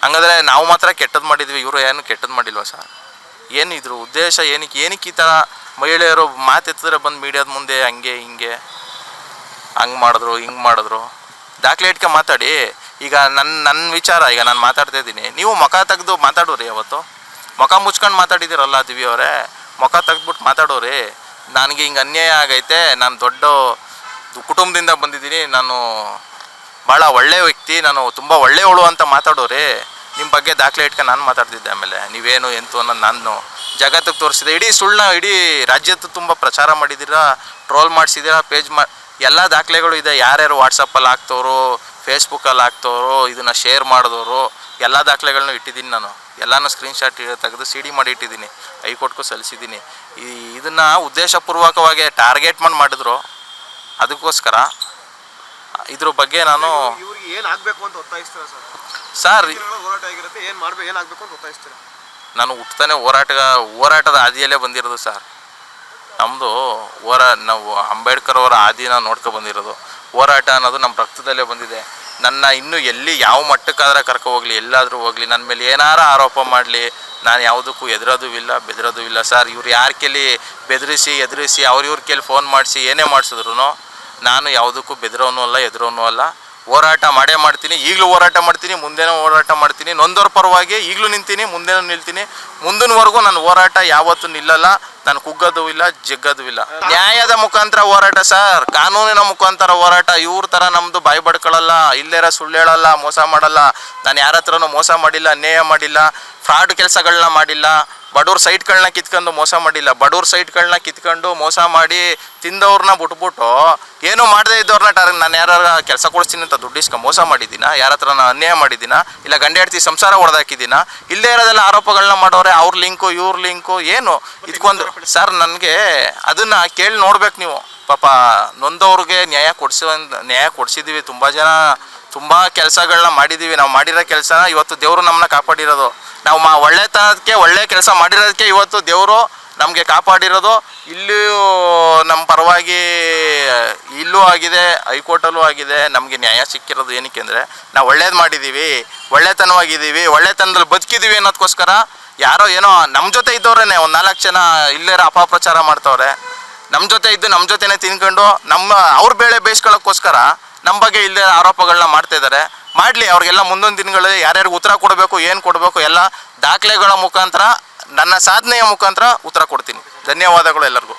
ಹಂಗಾದ್ರೆ ನಾವು ಮಾತ್ರ ಕೆಟ್ಟದ್ದು ಮಾಡಿದ್ವಿ, ಇವರು ಏನು ಕೆಟ್ಟದ್ದು ಮಾಡಿಲ್ವಾ ಸರ್? ಏನು ಇದ್ರ ಉದ್ದೇಶ ಏನಕ್ಕೆ ಏನಕ್ಕೆ ಈ ಥರ ಮಹಿಳೆಯರು ಮಾತೆತ್ತಿದ್ರೆ ಬಂದು ಮೀಡಿಯಾದ ಮುಂದೆ ಹಂಗೆ, ಹಿಂಗೆ, ಹಂಗೆ ಮಾಡಿದ್ರು, ಹಿಂಗೆ ಮಾಡಿದ್ರು? ದಾಖಲೆ ಇಟ್ಕೆ ಮಾತಾಡಿ. ಈಗ ನನ್ನ ನನ್ನ ವಿಚಾರ, ಈಗ ನಾನು ಮಾತಾಡ್ತಾ ಇದ್ದೀನಿ. ನೀವು ಮುಖ ತೆಗೆದು ಮಾತಾಡೋರಿ ಅವತ್ತು ಮುಖ ಮುಚ್ಕೊಂಡು ಮಾತಾಡಿದ್ದೀರಲ್ಲ ದಿವ್ಯ ಅವರೇ, ಮುಖ ತೆಗೆದ್ಬಿಟ್ಟು ಮಾತಾಡೋರಿ. ನನಗೆ ಹಿಂಗೆ ಅನ್ಯಾಯ ಆಗೈತೆ, ನಾನು ದೊಡ್ಡ ಕುಟುಂಬದಿಂದ ಬಂದಿದ್ದೀನಿ, ನಾನು ಭಾಳ ಒಳ್ಳೆಯ ವ್ಯಕ್ತಿ, ನಾನು ತುಂಬ ಒಳ್ಳೆಯವಳು ಅಂತ ಮಾತಾಡೋರಿ. ನಿಮ್ಮ ಬಗ್ಗೆ ದಾಖಲೆ ಇಟ್ಕೊಂಡು ನಾನು ಮಾತಾಡ್ತಿದ್ದೆ ಆಮೇಲೆ. ನೀವೇನು, ಎಂತು ಅನ್ನೋದು ನಾನು ಜಗತ್ತಿಗೆ ತೋರಿಸಿದೆ. ಇಡೀ ಸುಳ್ಳನ್ನ ಇಡೀ ರಾಜ್ಯದ ತುಂಬ ಪ್ರಚಾರ ಮಾಡಿದ್ದೀರಾ ಟ್ರೋಲ್ ಮಾಡಿಸಿದ್ದೀರಾ ಪೇಜ್ ಮಾ, ಎಲ್ಲ ದಾಖಲೆಗಳು ಇದೆ. ಯಾರ್ಯಾರು ವಾಟ್ಸಪ್ಪಲ್ಲಿ ಹಾಕ್ತವ್ರು ಫೇಸ್ಬುಕ್ಕಲ್ಲಿ ಹಾಕ್ತವ್ರು, ಇದನ್ನು ಶೇರ್ ಮಾಡಿದವರು, ಎಲ್ಲ ದಾಖಲೆಗಳನ್ನೂ ಇಟ್ಟಿದ್ದೀನಿ ನಾನು. ಎಲ್ಲನೂ ಸ್ಕ್ರೀನ್ಶಾಟ್ ತೆಗೆದು ಸಿ ಡಿ ಮಾಡಿ ಇಟ್ಟಿದ್ದೀನಿ. ಹೈಕೋರ್ಟ್ಗೂ ಸಲ್ಲಿಸಿದ್ದೀನಿ. ಈ, ಇದನ್ನು ಉದ್ದೇಶಪೂರ್ವಕವಾಗಿ ಟಾರ್ಗೆಟ್ ಮಾಡಿ ಮಾಡಿದ್ರು. ಅದಕ್ಕೋಸ್ಕರ ಇದ್ರ ಬಗ್ಗೆ ನಾನು ಏನು ಆಗಬೇಕು ಅಂತ ಒತ್ತಾಯಿಸ್ತೀರಾ ಸರ್? ಸರ್ ದಿನಗಳ ಹೋರಾಟ ಆಗಿರುತ್ತೆ ಏನು ಮಾಡ್ಬೇಕು ಏನು ಆಗಬೇಕು ಅಂತ ಒತ್ತಾಯಿಸ್ತೀರಾ? ನಾನು ಹುಟ್ಟತಾನೆ ಹೋರಾಟ ಹೋರಾಟದ ಹಾದಿಯಲ್ಲೇ ಬಂದಿರೋದು ಸರ್. ನಮ್ಮದು ಹೋರಾ ನಾವು ಅಂಬೇಡ್ಕರ್ ಅವರ ಹಾದಿನ ನೋಡ್ಕೊ ಬಂದಿರೋದು. ಹೋರಾಟ ಅನ್ನೋದು ನಮ್ಮ ರಕ್ತದಲ್ಲೇ ಬಂದಿದೆ. ನನ್ನ ಇನ್ನೂ ಎಲ್ಲಿ ಯಾವ ಮಟ್ಟಕ್ಕಾದ್ರೆ ಕರ್ಕೊ ಹೋಗ್ಲಿ ಎಲ್ಲಾದರೂ ಹೋಗ್ಲಿ ನನ್ನ ಮೇಲೆ ಏನಾರ ಆರೋಪ ಮಾಡಲಿ ನಾನು ಯಾವುದಕ್ಕೂ ಎದುರೋದು ಇಲ್ಲ ಬೆದರೋದು ಇಲ್ಲ ಸರ್. ಇವ್ರು ಯಾರ ಕೇಳಿ ಬೆದರಿಸಿ ಎದುರಿಸಿ ಅವ್ರ ಇವ್ರ ಕೇಳಿ ಫೋನ್ ಮಾಡಿಸಿ ಏನೇ ಮಾಡಿಸಿದ್ರು ನಾನು ಯಾವುದಕ್ಕೂ ಬೆದರೋನು ಅಲ್ಲ ಎದುರೋನು ಅಲ್ಲ. ಹೋರಾಟ ಮಾಡೇ ಮಾಡ್ತೀನಿ, ಈಗಲೂ ಹೋರಾಟ ಮಾಡ್ತೀನಿ, ಮುಂದೆನೂ ಹೋರಾಟ ಮಾಡ್ತೀನಿ. ನೊಂದವ್ರ ಪರವಾಗಿ ಈಗಲೂ ನಿಂತೀನಿ, ಮುಂದೆನೂ ನಿಲ್ತೀನಿ. ಮುಂದಿನವರೆಗೂ ನನ್ನ ಹೋರಾಟ ಯಾವತ್ತೂ ನಿಲ್ಲಲ್ಲ. ನಾನು ಕುಗ್ಗೋದು ಇಲ್ಲ, ಜಗ್ಗೋದು ಇಲ್ಲ. ನ್ಯಾಯದ ಮುಖಾಂತರ ಹೋರಾಟ ಸರ್. ಕಾನೂನಿನ ಮುಖಾಂತರ ಹೋರಾಟ. ಇವ್ರ ಥರ ನಮ್ಮದು ಬಾಯಿ ಬಡ್ಕೊಳ್ಳಲ್ಲ ಇಲ್ಲೇರ ಸುಳ್ಳು ಹೇಳಲ್ಲ, ಮೋಸ ಮಾಡಲ್ಲ. ನಾನು ಯಾರ ಹತ್ರನೂ ಮೋಸ ಮಾಡಿಲ್ಲ, ಅನ್ಯಾಯ ಮಾಡಿಲ್ಲ. ಫ್ರಾಡ್ ಕೆಲಸಗಳನ್ನ ಮಾಡಿಲ್ಲ. ಬಡವ್ರ ಸೈಟ್ಗಳನ್ನ ಕಿತ್ಕೊಂಡು ಮೋಸ ಮಾಡಿಲ್ಲ. ಬಡವ್ರ ಸೈಟ್ಗಳನ್ನ ಕಿತ್ಕೊಂಡು ಮೋಸ ಮಾಡಿ ತಿಂದವ್ರನ್ನ ಬಿಟ್ಬಿಟ್ಟು ಏನೂ ಮಾಡದೇ ಇದ್ದವ್ರನ್ನ ಟಾರ್ ನಾನು ಯಾರು ಕೆಲಸ ಕೊಡಿಸ್ತೀನಿ ಅಂತ ದುಡ್ಡು ಇಸ್ಕೊಂಡು ಮೋಸ ಮಾಡಿದ್ದೀನ? ಯಾರ ಹತ್ರ ನಾನು ಅನ್ಯಾಯ ಮಾಡಿದ್ದೀನ? ಇಲ್ಲ ಗಂಡ ಹೆಡ್ತಿ ಸಂಸಾರ ಹೊಡೆದಾಕಿದ್ದೀನ? ಇಲ್ಲದೇ ಇರೋದೆಲ್ಲ ಆರೋಪಗಳನ್ನ ಮಾಡೋರೆ, ಅವ್ರ ಲಿಂಕು, ಇವ್ರ ಲಿಂಕು, ಏನು? ಇದ್ಕೊಂಡು ಸರ್, ನನಗೆ ಅದನ್ನು ಕೇಳಿ ನೋಡ್ಬೇಕು ನೀವು. ಪಾಪ ನೊಂದವ್ರಿಗೆ ನ್ಯಾಯ ಕೊಡಿಸೋ ನ್ಯಾಯ ಕೊಡಿಸಿದ್ದೀವಿ ತುಂಬ ಜನ, ತುಂಬ ಕೆಲಸಗಳನ್ನ ಮಾಡಿದ್ದೀವಿ ನಾವು ಮಾಡಿರೋ ಕೆಲಸನ ಇವತ್ತು ದೇವರು ನಮ್ಮನ್ನ ಕಾಪಾಡಿರೋದು. ನಾವು ಮಾ ಒಳ್ಳೆತನಕ್ಕೆ, ಒಳ್ಳೆ ಕೆಲಸ ಮಾಡಿರೋದಕ್ಕೆ ಇವತ್ತು ದೇವರು ನಮಗೆ ಕಾಪಾಡಿರೋದು. ಇಲ್ಲೂ ನಮ್ಮ ಪರವಾಗಿ ಇಲ್ಲೂ ಆಗಿದೆ, ಹೈಕೋರ್ಟಲ್ಲೂ ಆಗಿದೆ. ನಮಗೆ ನ್ಯಾಯ ಸಿಕ್ಕಿರೋದು ಏನಕ್ಕೆ ಅಂದರೆ, ನಾವು ಒಳ್ಳೇದು ಮಾಡಿದ್ದೀವಿ ಒಳ್ಳೆತನವಾಗಿದ್ದೀವಿ ಒಳ್ಳೆತನದಲ್ಲಿ ಬದುಕಿದ್ದೀವಿ ಅನ್ನೋದಕ್ಕೋಸ್ಕರ ಯಾರೋ ಏನೋ ನಮ್ಮ ಜೊತೆ ಇದ್ದವ್ರೇ ಒಂದು ನಾಲ್ಕು ಜನ ಇಲ್ಲೇರ ಅಪಪ್ರಚಾರ ಮಾಡ್ತವ್ರೆ. ನಮ್ಮ ಜೊತೆ ಇದ್ದು ನಮ್ಮ ಜೊತೆನೇ ತಿನ್ಕೊಂಡು, ನಮ್ಮ ಅವ್ರ ಬೇಳೆ ಬೇಯಿಸ್ಕೊಳ್ಳೋಕ್ಕೋಸ್ಕರ ನಮ್ಮ ಬಗ್ಗೆ ಇಲ್ಲದೆ ಆರೋಪಗಳನ್ನ ಮಾಡ್ತಾ ಇದ್ದಾರೆ ಮಾಡಲಿ, ಅವ್ರಿಗೆಲ್ಲ ಮುಂದೊಂದು ದಿನಗಳಲ್ಲಿ ಯಾರ್ಯಾರಿಗೆ ಉತ್ತರ ಕೊಡಬೇಕು, ಏನು ಕೊಡಬೇಕು, ಎಲ್ಲ ದಾಖಲೆಗಳ ಮುಖಾಂತರ, ನನ್ನ ಸಾಧನೆಯ ಮುಖಾಂತರ ಉತ್ತರ ಕೊಡ್ತೀನಿ. ಧನ್ಯವಾದಗಳು ಎಲ್ಲರಿಗೂ.